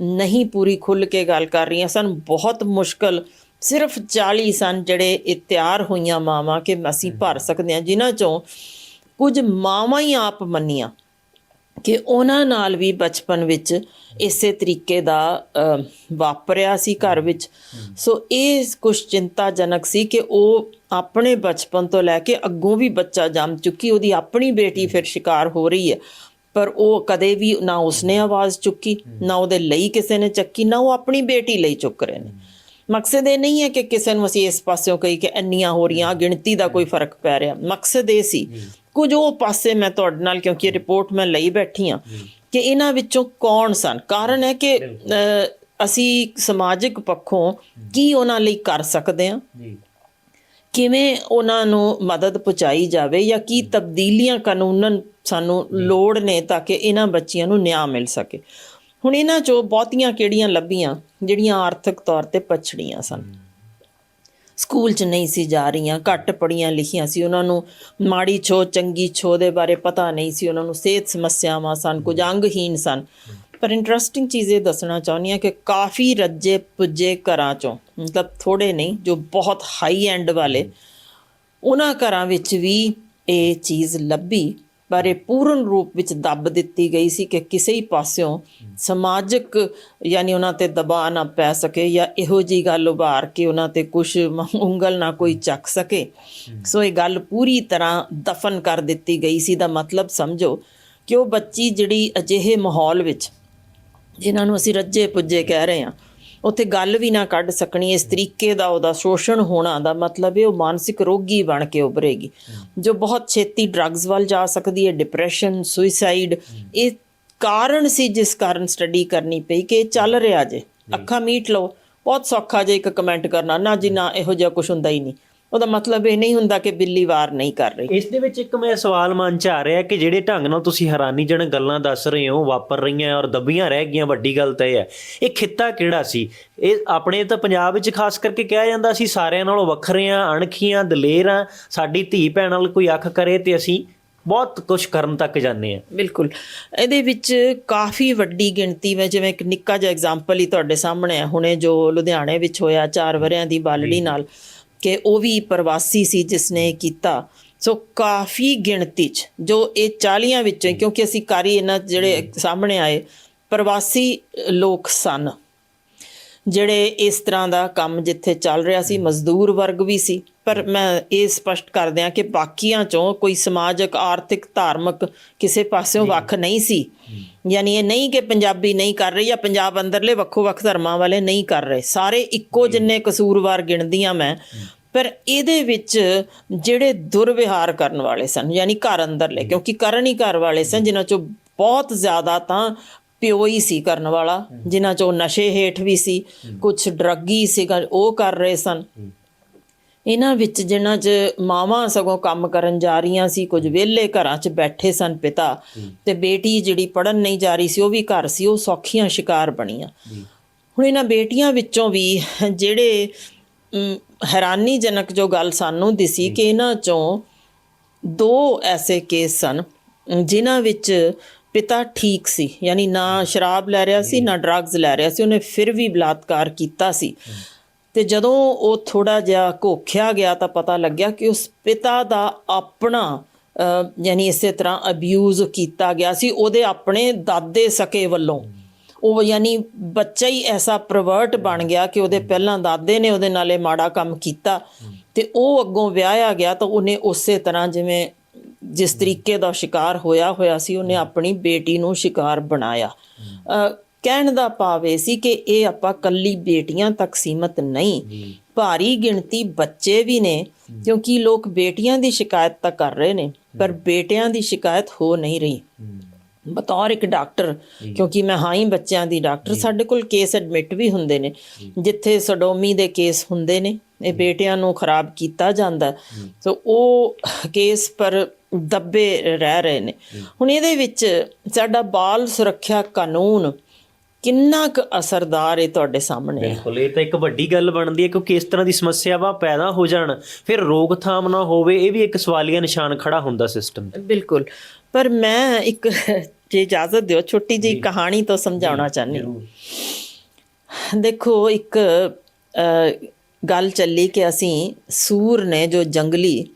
ਨਹੀਂ ਪੂਰੀ ਖੁੱਲ ਕੇ ਗੱਲ ਕਰ ਰਹੀਆਂ ਸਨ। ਬਹੁਤ ਮੁਸ਼ਕਲ, ਸਿਰਫ 40 ਸਨ ਜਿਹੜੇ ਇਹ ਤਿਆਰ ਹੋਈਆਂ ਮਾਵਾਂ ਕਿ ਅਸੀਂ ਭਰ ਸਕਦੇ ਹਾਂ, ਜਿਨ੍ਹਾਂ ਚੋਂ ਕੁਝ ਮਾਵਾਂ ਹੀ ਆਪ ਮੰਨੀਆਂ ਕਿ ਉਹਨਾਂ ਨਾਲ ਵੀ ਬਚਪਨ ਵਿੱਚ ਇਸੇ ਤਰੀਕੇ ਦਾ ਅ, ਵਾਪਰਿਆ ਸੀ ਘਰ ਵਿੱਚ। ਸੋ ਇਹ ਕੁਝ ਚਿੰਤਾਜਨਕ ਸੀ ਕਿ ਉਹ ਆਪਣੇ ਬਚਪਨ ਤੋਂ ਲੈ ਕੇ ਅੱਗੋਂ ਵੀ ਬੱਚਾ ਜੰਮ ਚੁੱਕੀ ਉਹਦੀ ਆਪਣੀ ਬੇਟੀ ਫਿਰ ਸ਼ਿਕਾਰ ਹੋ ਰਹੀ ਹੈ। ਪਰ ਉਹ ਕਦੇ ਵੀ ਨਾ ਉਸਨੇ ਆਵਾਜ਼ ਚੁੱਕੀ ਨਾ ਉਹਦੇ ਲਈ ਕਿਸੇ ਨੇ ਚੱਕੀ ਨਾ ਉਹ ਆਪਣੀ ਬੇਟੀ ਲਈ ਚੁੱਕ ਰਹੇ ਨੇ। ਮਕਸਦ ਇਹ ਨਹੀਂ ਹੈ ਕਿ ਕਿਸੇ ਨੂੰ ਅਸੀਂ ਇਸ ਪਾਸਿਓਂ ਕਹੀ ਕਿ ਇੰਨੀਆਂ ਹੋ ਰਹੀਆਂ ਗਿਣਤੀ ਦਾ ਕੋਈ ਫ਼ਰਕ ਪੈ ਰਿਹਾ। ਮਕਸਦ ਇਹ ਸੀ ਕੁਝ ਉਹ ਪਾਸੇ ਮੈਂ ਤੁਹਾਡੇ ਨਾਲ ਕਿਉਂਕਿ ਇਹ ਰਿਪੋਰਟ ਮੈਂ ਲਈ ਬੈਠੀ ਹਾਂ ਕਿ ਇਹਨਾਂ ਵਿੱਚੋਂ ਕੌਣ ਸਨ? ਕਾਰਨ ਹੈ ਕਿ ਅਸੀਂ ਸਮਾਜਿਕ ਪੱਖੋਂ ਕੀ ਉਹਨਾਂ ਲਈ ਕਰ ਸਕਦੇ ਜੀ। ਕਿਵੇਂ ਉਹਨਾਂ ਨੂੰ ਮਦਦ ਪਹੁੰਚਾਈ ਜਾਵੇ ਜਾਂ ਕੀ ਤਬਦੀਲੀਆਂ ਕਾਨੂੰਨਨ ਸਾਨੂੰ ਲੋੜ ਨੇ ਤਾਂ ਕਿ ਇਹਨਾਂ ਬੱਚੀਆਂ ਨੂੰ ਨਿਆਂ ਮਿਲ ਸਕੇ? ਹੁਣ ਇਹਨਾਂ ਚੋਂ ਬਹੁਤੀਆਂ ਕਿਹੜੀਆਂ ਲੱਭੀਆਂ ਜਿਹੜੀਆਂ ਆਰਥਿਕ ਤੌਰ ਤੇ ਪਛੜੀਆਂ ਸਨ? ਸਕੂਲ 'ਚ ਨਹੀਂ ਸੀ ਜਾ ਰਹੀਆਂ, ਘੱਟ ਪੜੀਆਂ ਲਿਖੀਆਂ ਸੀ। ਉਹਨਾਂ ਨੂੰ ਮਾੜੀ ਛੋ ਚੰਗੀ ਛੋ ਦੇ ਬਾਰੇ ਪਤਾ ਨਹੀਂ ਸੀ। ਉਹਨਾਂ ਨੂੰ ਸਿਹਤ ਸਮੱਸਿਆਵਾਂ ਸਨ, ਕੁਝ ਅੰਗਹੀਨ ਸਨ। ਪਰ ਇੰਟਰਸਟਿੰਗ ਚੀਜ਼ ਇਹ ਦੱਸਣਾ ਚਾਹੁੰਦੀ ਹਾਂ ਕਿ ਕਾਫੀ ਰੱਜੇ ਪੁੱਜੇ ਘਰਾਂ ਚੋਂ, ਮਤਲਬ ਥੋੜੇ ਨਹੀਂ, ਜੋ ਬਹੁਤ ਹਾਈ ਐਂਡ ਵਾਲੇ, ਉਹਨਾਂ ਘਰਾਂ ਵਿੱਚ ਵੀ ਇਹ ਚੀਜ਼ ਲੱਭੀ। ਪਰ ਇਹ ਪੂਰਨ ਰੂਪ ਵਿੱਚ ਦੱਬ ਦਿੱਤੀ ਗਈ ਸੀ ਕਿ ਕਿਸੇ ਹੀ ਪਾਸਿਓਂ ਸਮਾਜਿਕ ਯਾਨੀ ਉਹਨਾਂ ਤੇ ਦਬਾਅ ਨਾ ਪੈ ਸਕੇ ਜਾਂ ਇਹੋ ਜੀ ਗੱਲ ਉਭਾਰ ਕੇ ਉਹਨਾਂ ਤੇ ਕੁਝ ਉਂਗਲ ਨਾ ਕੋਈ ਚੱਕ ਸਕੇ। ਸੋ ਇਹ ਗੱਲ ਪੂਰੀ ਤਰ੍ਹਾਂ ਦਫਨ ਕਰ ਦਿੱਤੀ ਗਈ ਸੀ ਦਾ ਮਤਲਬ ਸਮਝੋ ਕਿ ਉਹ ਬੱਚੀ ਜਿਹੜੀ ਅਜਿਹੇ ਮਾਹੌਲ ਵਿੱਚ ਜਿਨ੍ਹਾਂ ਨੂੰ ਅਸੀਂ ਰੱਜੇ ਪੁੱਜੇ ਕਹਿ ਰਹੇ ਹਾਂ ਉੱਥੇ ਗੱਲ ਵੀ ਨਾ ਕੱਢ ਸਕਣੀ ਇਸ ਤਰੀਕੇ ਦਾ ਉਹਦਾ ਸ਼ੋਸ਼ਣ ਹੋਣਾ ਦਾ ਮਤਲਬ ਇਹ ਉਹ ਮਾਨਸਿਕ ਰੋਗੀ ਬਣ ਕੇ ਉਭਰੇਗੀ। ਜੋ ਬਹੁਤ ਛੇਤੀ ਡਰੱਗਸ ਵੱਲ ਜਾ ਸਕਦੀ ਹੈ ਡਿਪਰੈਸ਼ਨ ਸੁਇਸਾਈਡ ਇਹ ਕਾਰਨ ਸੀ ਜਿਸ ਕਾਰਨ ਸਟੱਡੀ ਕਰਨੀ ਪਈ ਕਿ ਚੱਲ ਰਿਹਾ ਜੇ। ਅੱਖਾਂ ਮੀਟ ਲਓ ਬਹੁਤ ਸੌਖਾ ਜੇ ਇੱਕ ਕਮੈਂਟ ਕਰਨਾ ਨਾ ਜੀ ਨਾ ਇਹੋ ਜਿਹਾ ਕੁਝ ਹੁੰਦਾ ਹੀ ਨਹੀਂ। ਉਹਦਾ ਮਤਲਬ ਇਹ ਨਹੀਂ ਹੁੰਦਾ ਕਿ ਬਿੱਲੀ ਵਾਰ ਨਹੀਂ ਕਰ ਰਹੀ। ਇਸ ਦੇ ਵਿੱਚ ਇੱਕ ਮੈਂ ਸਵਾਲ ਮਨ ਚ ਆ ਰਿਹਾ ਕਿ ਜਿਹੜੇ ਢੰਗ ਨਾਲ ਤੁਸੀਂ ਹੈਰਾਨੀਜਨਕ ਗੱਲਾਂ ਦੱਸ ਰਹੇ ਹੋ ਵਾਪਰ ਰਹੀਆਂ ਔਰ ਦੱਬੀਆਂ ਰਹਿ ਗਈਆਂ ਵੱਡੀ ਗੱਲ ਤਾਂ ਇਹ ਹੈ। ਇਹ ਖਿੱਤਾ ਕਿਹੜਾ ਸੀ? ਇਹ ਆਪਣੇ ਤਾਂ ਪੰਜਾਬ ਵਿੱਚ ਖਾਸ ਕਰਕੇ ਕਿਹਾ ਜਾਂਦਾ ਸੀ ਸਾਰਿਆਂ ਨਾਲੋਂ ਵੱਖਰੇ ਆ ਅਣਖੀਆਂ ਦਲੇਰ ਆ ਸਾਡੀ ਧੀ ਭੈਣ ਨਾਲ ਕੋਈ ਅੱਖ ਕਰੇ ਤੇ ਅਸੀਂ ਬਹੁਤ ਕੁਝ ਕਰਨ ਤੱਕ ਜਾਂਦੇ ਆ ਬਿਲਕੁਲ। ਇਹਦੇ ਵਿੱਚ ਕਾਫੀ ਵੱਡੀ ਗਿਣਤੀ ਵਿੱਚ ਜਿਵੇਂ ਇੱਕ ਨਿੱਕਾ ਜਿਹਾ ਐਗਜ਼ਾਮਪਲ ਹੀ ਤੁਹਾਡੇ ਸਾਹਮਣੇ ਹੈ ਹੁਣੇ ਜੋ ਲੁਧਿਆਣੇ ਵਿੱਚ ਹੋਇਆ 4 ਵਰਿਆਂ ਦੀ ਬਾਲੜੀ ਨਾਲ। ਕਿ ਉਹ ਵੀ ਪ੍ਰਵਾਸੀ ਸੀ ਜਿਸ ਨੇ ਕੀਤਾ। ਸੋ ਕਾਫੀ ਗਿਣਤੀ ਚ ਜੋ ਇਹ 40 ਵਿੱਚੋਂ ਕਿਉਂਕਿ ਅਸੀਂ ਕਾਰੀ ਇਹਨਾਂ ਜਿਹੜੇ ਸਾਹਮਣੇ ਆਏ ਪ੍ਰਵਾਸੀ ਲੋਕ ਸਨ। ਜਿਹੜੇ ਇਸ ਤਰ੍ਹਾਂ ਦਾ ਕੰਮ ਜਿੱਥੇ ਚੱਲ ਰਿਹਾ ਸੀ ਮਜ਼ਦੂਰ ਵਰਗ ਵੀ ਸੀ। ਪਰ ਮੈਂ ਇਹ ਸਪਸ਼ਟ ਕਰ ਦਿਆਂ ਕਿ ਬਾਕੀਆਂ ਚੋਂ ਕੋਈ ਸਮਾਜਿਕ ਆਰਥਿਕ ਧਾਰਮਿਕ ਕਿਸੇ ਪਾਸਿਓਂ ਵੱਖ ਨਹੀਂ ਸੀ। ਯਾਨੀ ਇਹ ਨਹੀਂ ਕਿ ਪੰਜਾਬੀ ਨਹੀਂ ਕਰ ਰਹੇ ਜਾਂ ਪੰਜਾਬ ਅੰਦਰਲੇ ਵੱਖੋ ਵੱਖ ਧਰਮਾਂ ਵਾਲੇ ਨਹੀਂ ਕਰ ਰਹੇ। ਸਾਰੇ ਇੱਕੋ ਜਿੰਨੇ ਕਸੂਰਵਾਰ ਗਿਣਦੀਆਂ ਮੈਂ। ਪਰ ਇਹਦੇ ਵਿੱਚ ਜਿਹੜੇ ਦੁਰਵਿਹਾਰ ਕਰਨ ਵਾਲੇ ਸਨ ਯਾਨੀ ਘਰ ਅੰਦਰਲੇ ਕਿਉਂਕਿ ਕਰਨ ਹੀ ਘਰ ਵਾਲੇ ਸਨ ਜਿਨ੍ਹਾਂ ਚੋਂ ਬਹੁਤ ਜ਼ਿਆਦਾ ਤਾਂ ਪਿਓ ਹੀ ਸੀ ਕਰਨ ਵਾਲਾ ਜਿਨ੍ਹਾਂ ਚੋਂ ਨਸ਼ੇ ਹੇਠ ਵੀ ਸੀ ਕੁਝ ਡਰੱਗੀ ਸੀਗਾ ਉਹ ਕਰ ਰਹੇ ਸਨ। ਇਹਨਾਂ ਵਿੱਚ ਜਿਨ੍ਹਾਂ 'ਚ ਮਾਵਾਂ ਸਗੋਂ ਕੰਮ ਕਰਨ ਜਾ ਰਹੀਆਂ ਸੀ ਕੁਝ ਵਿਹਲੇ ਘਰਾਂ 'ਚ ਬੈਠੇ ਸਨ ਪਿਤਾ ਤੇ ਬੇਟੀ ਜਿਹੜੀ ਪੜਨ ਨਹੀਂ ਜਾ ਰਹੀ ਸੀ ਉਹ ਵੀ ਘਰ ਸੀ ਉਹ ਸੌਖੀਆਂ ਸ਼ਿਕਾਰ ਬਣੀਆਂ। ਹੁਣ ਇਹਨਾਂ ਬੇਟੀਆਂ ਵਿੱਚੋਂ ਵੀ ਜਿਹੜੇ ਹੈਰਾਨੀਜਨਕ ਜੋ ਗੱਲ ਸਾਨੂੰ ਦਿਸੀ ਕਿ ਇਹਨਾਂ ਚੋਂ ਦੋ ਐਸੇ ਕੇਸ ਸਨ ਜਿਨ੍ਹਾਂ ਵਿੱਚ ਪਿਤਾ ਠੀਕ ਸੀ ਯਾਨੀ ਨਾ ਸ਼ਰਾਬ ਲੈ ਰਿਹਾ ਸੀ ਨਾ ਡਰੱਗਸ ਲੈ ਰਿਹਾ ਸੀ ਉਹਨੇ ਫਿਰ ਵੀ ਬਲਾਤਕਾਰ ਕੀਤਾ ਸੀ। ਤੇ ਜਦੋਂ ਉਹ ਥੋੜਾ ਜਿਹਾ ਘੋਖਿਆ ਗਿਆ ਤਾਂ ਪਤਾ ਲੱਗਿਆ ਕਿ ਉਸ ਪਿਤਾ ਦਾ ਆਪਣਾ ਯਾਨੀ ਇਸੇ ਤਰ੍ਹਾਂ ਅਬਿਊਜ਼ ਕੀਤਾ ਗਿਆ ਸੀ ਉਹਦੇ ਆਪਣੇ ਦਾਦੇ ਸਕੇ ਵੱਲੋਂ। ਉਹ ਯਾਨੀ ਬੱਚਾ ਹੀ ਐਸਾ ਪ੍ਰਵਰਟ ਬਣ ਗਿਆ ਕਿ ਉਹਦੇ ਪਹਿਲਾਂ ਦਾਦੇ ਨੇ ਉਹਦੇ ਨਾਲੇ ਮਾੜਾ ਕੰਮ ਕੀਤਾ। ਤੇ ਉਹ ਅੱਗੋਂ ਵਿਆਹਿਆ ਗਿਆ ਤਾਂ ਉਹਨੇ ਉਸੇ ਤਰ੍ਹਾਂ ਜਿਵੇਂ ਜਿਸ ਤਰੀਕੇ ਦਾ ਸ਼ਿਕਾਰ ਹੋਇਆ ਹੋਇਆ ਸੀ ਉਹਨੇ ਆਪਣੀ ਬੇਟੀ ਨੂੰ ਸ਼ਿਕਾਰ ਬਣਾਇਆ। ਕਹਿਣ ਦਾ ਭਾਵ ਇਹ ਸੀ ਕਿ ਇਹ ਆਪਾਂ ਕੱਲੀ ਬੇਟੀਆਂ ਤੱਕ ਸੀਮਤ ਨਹੀਂ। ਭਾਰੀ ਗਿਣਤੀ ਬੱਚੇ ਵੀ ਨੇ ਕਿਉਂਕਿ ਲੋਕ ਬੇਟੀਆਂ ਦੀ ਸ਼ਿਕਾਇਤ ਤਾਂ ਕਰ ਰਹੇ ਨੇ ਪਰ ਬੇਟਿਆਂ ਦੀ ਸ਼ਿਕਾਇਤ ਹੋ ਨਹੀਂ ਰਹੀ। ਬਤੌਰ ਇੱਕ ਡਾਕਟਰ ਕਿਉਂਕਿ ਮੈਂ ਹਾਂ ਹੀ ਬੱਚਿਆਂ ਦੀ ਡਾਕਟਰ ਸਾਡੇ ਕੋਲ ਕੇਸ ਐਡਮਿਟ ਵੀ ਹੁੰਦੇ ਨੇ ਜਿੱਥੇ ਸਡੋਮੀ ਦੇ ਕੇਸ ਹੁੰਦੇ ਨੇ ਇਹ ਬੇਟਿਆਂ ਨੂੰ ਖਰਾਬ ਕੀਤਾ ਜਾਂਦਾ। ਸੋ ਉਹ ਕੇਸ ਪਰ ਦੱਬੇ ਰਹਿ ਰਹੇ ਨੇ। ਹੁਣ ਇਹਦੇ ਵਿੱਚ ਸਾਡਾ ਬਾਲ ਸੁਰੱਖਿਆ ਕਾਨੂੰਨ ਕਿੰਨਾ ਕੁ ਅਸਰਦਾਰ ਹੈ ਤੁਹਾਡੇ ਸਾਹਮਣੇ ਬਿਲਕੁਲ ਇਹ ਤਾਂ ਇੱਕ ਵੱਡੀ ਗੱਲ ਬਣਦੀ ਹੈ ਕਿਉਂਕਿ ਇਸ ਤਰ੍ਹਾਂ ਦੀ ਸਮੱਸਿਆਵਾਂ ਪੈਦਾ ਹੋ ਜਾਣ ਫਿਰ ਰੋਕਥਾਮ ਨਾ ਹੋਵੇ ਇਹ ਵੀ ਇੱਕ ਸਵਾਲੀਆ ਨਿਸ਼ਾਨ ਖੜਾ ਹੁੰਦਾ ਸਿਸਟਮ ਤੇ। ਬਿਲਕੁਲ ਪਰ ਮੈਂ ਇੱਕ ਜੇ ਇਜਾਜ਼ਤ ਦਿਓ। ਛੋਟੀ ਜਿਹੀ ਕਹਾਣੀ ਤੋਂ ਸਮਝਾਉਣਾ ਚਾਹੁੰਦੀ ਹਾਂ। ਦੇਖੋ ਇੱਕ ਗੱਲ ਚੱਲੀ ਕਿ ਅਸੀਂ ਸੂਰ ਨੇ ਜੋ ਜੰਗਲੀ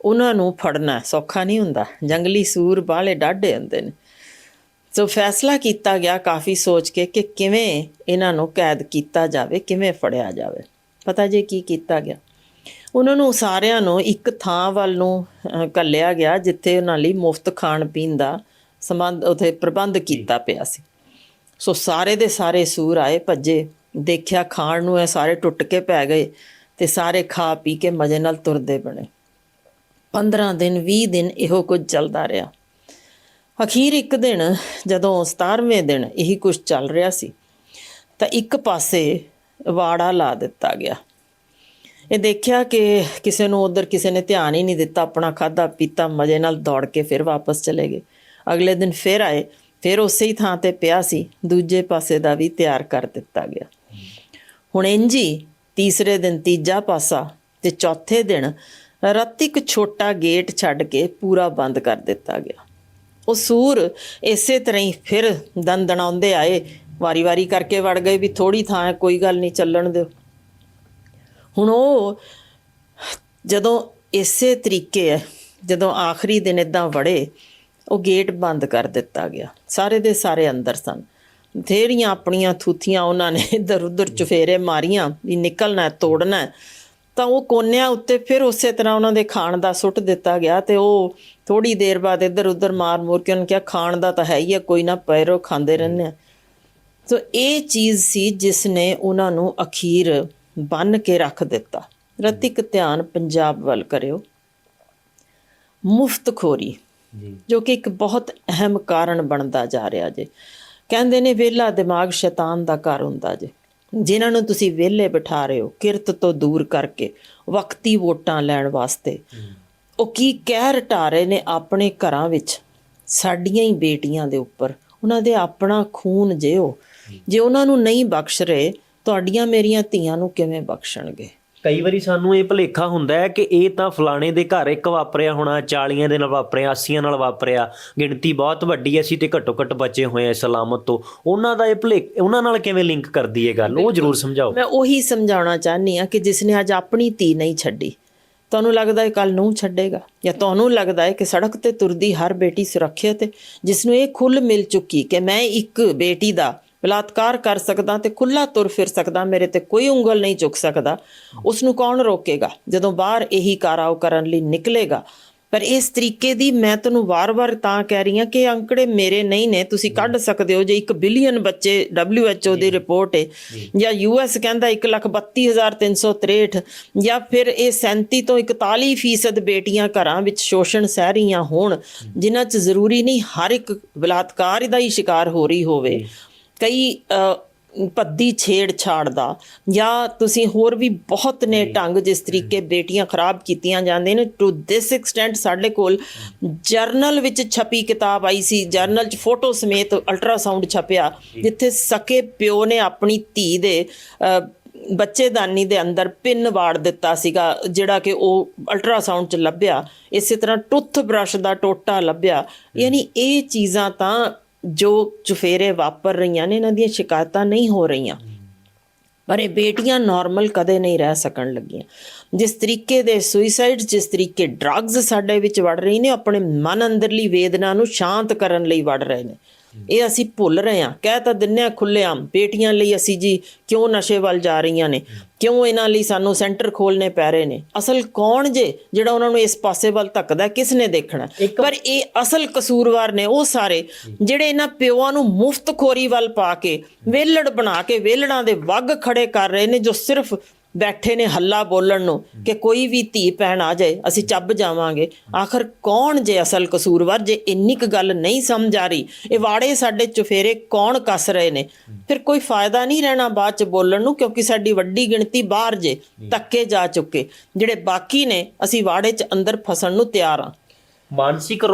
ਉਹਨਾਂ ਨੂੰ ਫੜਨਾ ਸੌਖਾ ਨਹੀਂ ਹੁੰਦਾ। ਜੰਗਲੀ ਸੂਰ ਬਾਹਲੇ ਡਾਢੇ ਹੁੰਦੇ ਨੇ। ਸੋ ਫੈਸਲਾ ਕੀਤਾ ਗਿਆ ਕਾਫੀ ਸੋਚ ਕੇ ਕਿ ਕਿਵੇਂ ਇਹਨਾਂ ਨੂੰ ਕੈਦ ਕੀਤਾ ਜਾਵੇ ਕਿਵੇਂ ਫੜਿਆ ਜਾਵੇ। ਪਤਾ ਜੇ ਕੀ ਕੀਤਾ ਗਿਆ? ਉਹਨਾਂ ਨੂੰ ਸਾਰਿਆਂ ਨੂੰ ਇੱਕ ਥਾਂ ਵੱਲ ਨੂੰ ਘੱਲਿਆ ਗਿਆ ਜਿੱਥੇ ਉਹਨਾਂ ਲਈ ਮੁਫਤ ਖਾਣ ਪੀਣ ਦਾ ਸੰਬੰਧ ਉਥੇ ਪ੍ਰਬੰਧ ਕੀਤਾ ਪਿਆ ਸੀ। ਸੋ ਸਾਰੇ ਦੇ ਸਾਰੇ ਸੂਰ ਆਏ ਭੱਜੇ। ਦੇਖਿਆ ਖਾਣ ਨੂੰ ਇਹ ਸਾਰੇ ਟੁੱਟ ਕੇ ਪੈ ਗਏ ਤੇ ਸਾਰੇ ਖਾ ਪੀ ਕੇ ਮਜ਼ੇ ਨਾਲ ਤੁਰਦੇ ਬਣੇ। 15 ਦਿਨ 20 ਦਿਨ ਇਹੋ ਕੁਝ ਚੱਲਦਾ ਰਿਹਾ। ਅਖੀਰ ਇੱਕ ਦਿਨ ਜਦੋਂ 17ਵੇਂ ਦਿਨ ਇਹੀ ਕੁਝ ਚੱਲ ਰਿਹਾ ਸੀ ਤਾਂ ਇੱਕ ਪਾਸੇ ਵਾੜਾ ਲਾ ਦਿੱਤਾ ਗਿਆ। ਇਹ ਦੇਖਿਆ ਕਿ ਕਿਸੇ ਨੂੰ ਉਧਰ ਕਿਸੇ ਨੇ ਧਿਆਨ ਹੀ ਨਹੀਂ ਦਿੱਤਾ ਆਪਣਾ ਖਾਦਾ ਪੀਤਾ ਮਜ਼ੇ ਨਾਲ ਦੌੜ ਕੇ ਫਿਰ ਵਾਪਸ ਚਲੇ ਗਏ। ਅਗਲੇ ਦਿਨ ਫਿਰ ਆਏ, ਫਿਰ ਉਸੇ ਹੀ ਥਾਂ ਤੇ ਪਿਆ ਸੀ, ਦੂਜੇ ਪਾਸੇ ਦਾ ਵੀ ਤਿਆਰ ਕਰ ਦਿੱਤਾ ਗਿਆ। ਹੁਣ ਇੰਜੀ ਤੀਸਰੇ ਦਿਨ ਤੀਜਾ ਪਾਸਾ ਤੇ ਚੌਥੇ ਦਿਨ ਰਾਤੀ ਇੱਕ ਛੋਟਾ ਗੇਟ ਛੱਡ ਕੇ ਪੂਰਾ ਬੰਦ ਕਰ ਦਿੱਤਾ ਗਿਆ। ਉਹ ਸੂਰ ਇਸੇ ਤਰ੍ਹਾਂ ਹੀ ਫਿਰ ਦੰਦਣਾਉਂਦੇ ਆਏ ਵਾਰੀ-ਵਾਰੀ ਕਰਕੇ ਵੜ ਗਏ ਵੀ ਥੋੜੀ ਥਾਂ ਹੈ, ਕੋਈ ਗੱਲ ਨਹੀਂ ਚੱਲਣ ਦਿਓ। ਹੁਣ ਉਹ ਜਦੋਂ ਇਸੇ ਤਰੀਕੇ ਹੈ, ਜਦੋਂ ਆਖਰੀ ਦਿਨ ਇਦਾਂ ਵੜੇ ਉਹ ਗੇਟ ਬੰਦ ਕਰ ਦਿੱਤਾ ਗਿਆ। ਸਾਰੇ ਦੇ ਸਾਰੇ ਅੰਦਰ ਸਨ। ਥੇਰੀਆਂ ਆਪਣੀਆਂ ਥੂਥੀਆਂ ਉਹਨਾਂ ਨੇ ਇੱਧਰ ਉੱਧਰ ਚੁਫੇਰੇ ਮਾਰੀਆਂ ਵੀ ਨਿਕਲਣਾ, ਤੋੜਨਾ। ਤਾਂ ਉਹ ਕੋਨਿਆਂ ਉੱਤੇ ਫਿਰ ਉਸੇ ਤਰ੍ਹਾਂ ਉਹਨਾਂ ਦੇ ਖਾਣ ਦਾ ਸੁੱਟ ਦਿੱਤਾ ਗਿਆ ਤੇ ਉਹ ਥੋੜੀ ਦੇਰ ਬਾਅਦ ਇੱਧਰ ਉੱਧਰ ਮਾਰ ਮੂਰ ਕੇ ਉਹਨਾਂ ਕਿਹਾ, ਖਾਣ ਦਾ ਤਾਂ ਹੈ ਹੀ ਹੈ ਕੋਈ ਨਾ ਪੈਰੋ, ਖਾਂਦੇ ਰਹਿੰਦੇ ਆ ਸੋ ਇਹ ਚੀਜ਼ ਸੀ ਜਿਸ ਨੇ ਉਹਨਾਂ ਨੂੰ ਅਖੀਰ ਬੰਨ ਕੇ ਰੱਖ ਦਿੱਤਾ। ਰਤਿਕ ਧਿਆਨ ਪੰਜਾਬ ਵੱਲ ਕਰਿਓ। ਮੁਫਤਖੋਰੀ ਜੀ ਜੋ। ਕਿ ਇੱਕ ਬਹੁਤ ਅਹਿਮ ਕਾਰਨ ਬਣਦਾ ਜਾ ਰਿਹਾ ਜੇ। ਕਹਿੰਦੇ ਨੇ ਵਿਹਲਾ ਦਿਮਾਗ ਸ਼ੈਤਾਨ ਦਾ ਘਰ ਹੁੰਦਾ ਜੇ। ਜਿਨ੍ਹਾਂ ਨੂੰ ਤੁਸੀਂ ਵਿਹਲੇ ਬਿਠਾ ਰਹੇ ਹੋ ਕਿਰਤ ਤੋਂ ਦੂਰ ਕਰਕੇ ਵਕਤੀ ਵੋਟਾਂ ਲੈਣ ਵਾਸਤੇ। ਉਹ ਕੀ ਕਹਿ ਰਟਾ ਰਹੇ ਨੇ ਆਪਣੇ ਘਰਾਂ ਵਿੱਚ? ਸਾਡੀਆਂ ਹੀ ਬੇਟੀਆਂ ਦੇ ਉੱਪਰ। ਉਹਨਾਂ ਦੇ ਆਪਣਾ ਖੂਨ ਜੇ। ਉਹ ਜੇ ਉਹਨਾਂ ਨੂੰ ਨਹੀਂ ਬਖਸ਼ ਰਹੇ ਤੁਹਾਡੀਆਂ ਮੇਰੀਆਂ ਧੀਆਂ ਨੂੰ ਕਿਵੇਂ ਬਖਸ਼ਣਗੇ? ਕਈ ਵਾਰੀ ਸਾਨੂੰ ਇਹ ਭੁਲੇਖਾ ਹੁੰਦਾ ਹੈ ਕਿ ਇਹ ਤਾਂ ਫਲਾਣੇ ਦੇ ਘਰ ਇੱਕ ਵਾਪਰਿਆ ਹੋਣਾ 40 ਦੇ ਨਾਲ ਵਾਪਰਿਆ 80 ਨਾਲ ਵਾਪਰਿਆ ਗਿਣਤੀ ਬਹੁਤ ਵੱਡੀ ਹੈ ਸੀ ਤੇ ਘੱਟੋ ਘੱਟ ਬਚੇ ਹੋਏ ਆ ਸਲਾਮਤ ਤੋਂ। ਉਹਨਾਂ ਦਾ ਇਹ ਭੁਲੇਖ ਉਹਨਾਂ ਨਾਲ ਕਿਵੇਂ ਲਿੰਕ ਕਰਦੀ ਹੈ ਗੱਲ? ਉਹ ਜ਼ਰੂਰ ਸਮਝਾਓ। ਮੈਂ ਉਹੀ ਸਮਝਾਉਣਾ ਚਾਹਨੀ ਆ ਕਿ ਜਿਸ ਨੇ ਅੱਜ ਆਪਣੀ ਧੀ ਨਹੀਂ ਛੱਡੀ ਤੁਹਾਨੂੰ ਲੱਗਦਾ ਹੈ ਕੱਲ ਨੂੰ ਛੱਡੇਗਾ? ਜਾਂ ਤੁਹਾਨੂੰ ਲੱਗਦਾ ਹੈ ਕਿ ਸੜਕ ਤੇ ਤੁਰਦੀ ਹਰ ਬੇਟੀ ਸੁਰੱਖਿਅਤ ਹੈ? ਜਿਸ ਨੂੰ ਇਹ ਖੁੱਲ ਮਿਲ ਚੁੱਕੀ ਕਿ ਮੈਂ ਇੱਕ ਬੇਟੀ ਦਾ ਬਲਾਤਕਾਰ ਕਰ ਸਕਦਾ ਤੇ ਖੁੱਲਾ ਤੁਰ ਫਿਰ ਸਕਦਾ ਮੇਰੇ ਤੇ ਕੋਈ ਉਂਗਲ ਨਹੀਂ ਚੁੱਕ ਸਕਦਾ। ਉਸ ਨੂੰ ਕੌਣ ਰੋਕੇਗਾ? ਜਦੋਂ ਬਾਹਰ ਇਹੀ ਕਾਰਾਓ ਕਰਨ ਲਈ ਨਿਕਲੇਗਾ। ਪਰ ਇਸ ਤਰੀਕੇ ਦੀ ਮੈਂ ਤੁਹਾਨੂੰ ਵਾਰ-ਵਾਰ ਤਾਂ ਕਹਿ ਰਹੀ ਹਾਂ ਕਿ ਅੰਕੜੇ ਮੇਰੇ ਨਹੀਂ ਨੇ ਤੁਸੀਂ ਕੱਢ ਸਕਦੇ ਹੋ ਜੇ 1 ਬਿਲੀਅਨ ਬੱਚੇ WHO ਦੀ ਰਿਪੋਰਟ ਹੈ ਜਾਂ। US ਕਹਿੰਦਾ 132363 ਜਾਂ ਫਿਰ ਇਹ 37 ਤੋਂ 41% ਫੀਸਦ ਬੇਟੀਆਂ ਘਰਾਂ ਵਿੱਚ ਸ਼ੋਸ਼ਣ ਸਹਿ ਰਹੀਆਂ ਹੋਣ ਜਿਨ੍ਹਾਂ 'ਚ ਜ਼ਰੂਰੀ ਨਹੀਂ ਹਰ ਇੱਕ ਬਲਾਤਕਾਰ ਦਾ ਹੀ ਸ਼ਿਕਾਰ ਹੋ ਰਹੀ ਹੋਵੇ। ਕਈ ਪੱਦੀ ਛੇੜਛਾੜ ਦਾ ਜਾਂ ਤੁਸੀਂ ਹੋਰ ਵੀ ਬਹੁਤ ਨੇ ਢੰਗ ਜਿਸ ਤਰੀਕੇ ਬੇਟੀਆਂ ਖਰਾਬ ਕੀਤੀਆਂ ਜਾਂਦੇ ਨੇ ਟੂ ਦਿਸ ਐਕਸਟੈਂਟ ਸਾਡੇ ਕੋਲ ਜਰਨਲ ਵਿੱਚ ਛਪੀ ਕਿਤਾਬ ਆਈ ਸੀ ਜਰਨਲ 'ਚ ਫੋਟੋ ਸਮੇਤ ਅਲਟਰਾਸਾਊਂਡ ਛਪਿਆ ਜਿੱਥੇ ਸਕੇ ਪਿਓ ਨੇ ਆਪਣੀ ਧੀ ਦੇ ਬੱਚੇਦਾਨੀ ਦੇ ਅੰਦਰ ਪਿੰਨ ਵਾੜ ਦਿੱਤਾ ਸੀਗਾ ਜਿਹੜਾ ਕਿ ਉਹ ਅਲਟਰਾਸਾਊਂਡ 'ਚ ਲੱਭਿਆ। ਇਸੇ ਤਰ੍ਹਾਂ ਟੁੱਥ ਬ੍ਰਸ਼ ਦਾ ਟੋਟਾ ਲੱਭਿਆ। ਯਾਨੀ ਇਹ ਚੀਜ਼ਾਂ ਤਾਂ ਜੋ ਚੁਫੇਰੇ ਵਾਪਰ ਰਹੀਆਂ ਨੇ, ਇਹਨਾਂ ਦੀਆਂ ਸ਼ਿਕਾਇਤਾਂ ਨਹੀਂ ਹੋ ਰਹੀਆਂ। ਪਰ ਇਹ ਬੇਟੀਆਂ ਨਾਰਮਲ ਕਦੇ ਨਹੀਂ ਰਹਿ ਸਕਣ ਲੱਗੀਆਂ। ਜਿਸ ਤਰੀਕੇ ਦੇ ਸੁਇਸਾਈਡ ਜਿਸ ਤਰੀਕੇ ਡਰੱਗਸ ਸਾਡੇ ਵਿੱਚ ਵੜ ਰਹੀ ਨੇ ਆਪਣੇ ਮਨ ਅੰਦਰਲੀ ਵੇਦਨਾ ਨੂੰ ਸ਼ਾਂਤ ਕਰਨ ਲਈ ਵੜ ਰਹੇ ਨੇ। ਇਹ ਅਸੀਂ ਭੁੱਲ ਰਹੇ ਹਾਂ। ਕਹਿ ਤਾਂ ਦਿੰਨੇ ਆ ਖੁੱਲ੍ਹੇਆਮ ਬੇਟੀਆਂ ਲਈ ਅਸੀਂ ਜੀ ਕਿਉਂ ਨਸ਼ੇ ਵੱਲ ਜਾ ਰਹੀਆਂ ਨੇ? ਕਿਉਂ ਇਹਨਾਂ ਲਈ ਸਾਨੂੰ ਸੈਂਟਰ ਖੋਲਨੇ ਪੈ ਰਹੇ ਨੇ? ਅਸਲ ਕੌਣ ਜੇ ਜਿਹੜਾ ਉਹਨਾਂ ਨੂੰ ਇਸ ਪਾਸੇ ਵੱਲ ਧੱਕਦਾ ਕਿਸ ਨੇ ਦੇਖਣਾ? ਪਰ ਇਹ ਅਸਲ ਕਸੂਰਵਾਰ ਨੇ ਉਹ ਸਾਰੇ ਜਿਹੜੇ ਇਹਨਾਂ ਪਿਓਆਂ ਨੂੰ ਮੁਫਤ ਖੋਰੀ ਵੱਲ ਪਾ ਕੇ ਵੇਲੜ ਬਣਾ ਕੇ ਵੇਲੜਾਂ ਦੇ ਵੱਗ ਖੜੇ ਕਰ ਰਹੇ ਨੇ ਜੋ ਸਿਰਫ ਬੈਠੇ ਨੇ ਹੱਲਾ ਬੋਲਣ ਨੂੰ ਕਿ ਕੋਈ ਵੀ ਧੀ ਭੈਣ ਆ ਜਾਏ, ਅਸੀਂ ਚੱਬ ਜਾਵਾਂਗੇ। ਆਖਰ ਕੌਣ ਜੇ ਅਸਲ ਕਸੂਰਵਾਰ? ਜੇ ਇੰਨੀ ਕੁ ਗੱਲ ਨਹੀਂ ਸਮਝ ਆ ਰਹੀ, ਇਹ ਵਾੜੇ ਸਾਡੇ ਚੁਫੇਰੇ ਕੌਣ ਕੱਸ ਰਹੇ ਨੇ? ਫਿਰ ਕੋਈ ਫਾਇਦਾ ਨਹੀਂ ਰਹਿਣਾ ਬਾਅਦ ਚ ਬੋਲਣ ਨੂੰ, ਕਿਉਂਕਿ ਸਾਡੀ ਵੱਡੀ ਗਿਣਤੀ ਬਾਹਰ ਜੇ ਤੱਕੇ ਜਾ ਚੁੱਕੇ। ਜਿਹੜੇ ਬਾਕੀ ਨੇ, ਅਸੀਂ ਵਾੜੇ ਚ ਅੰਦਰ ਫਸਣ ਨੂੰ ਤਿਆਰ ਆ। ਮਾਨਸਿਕ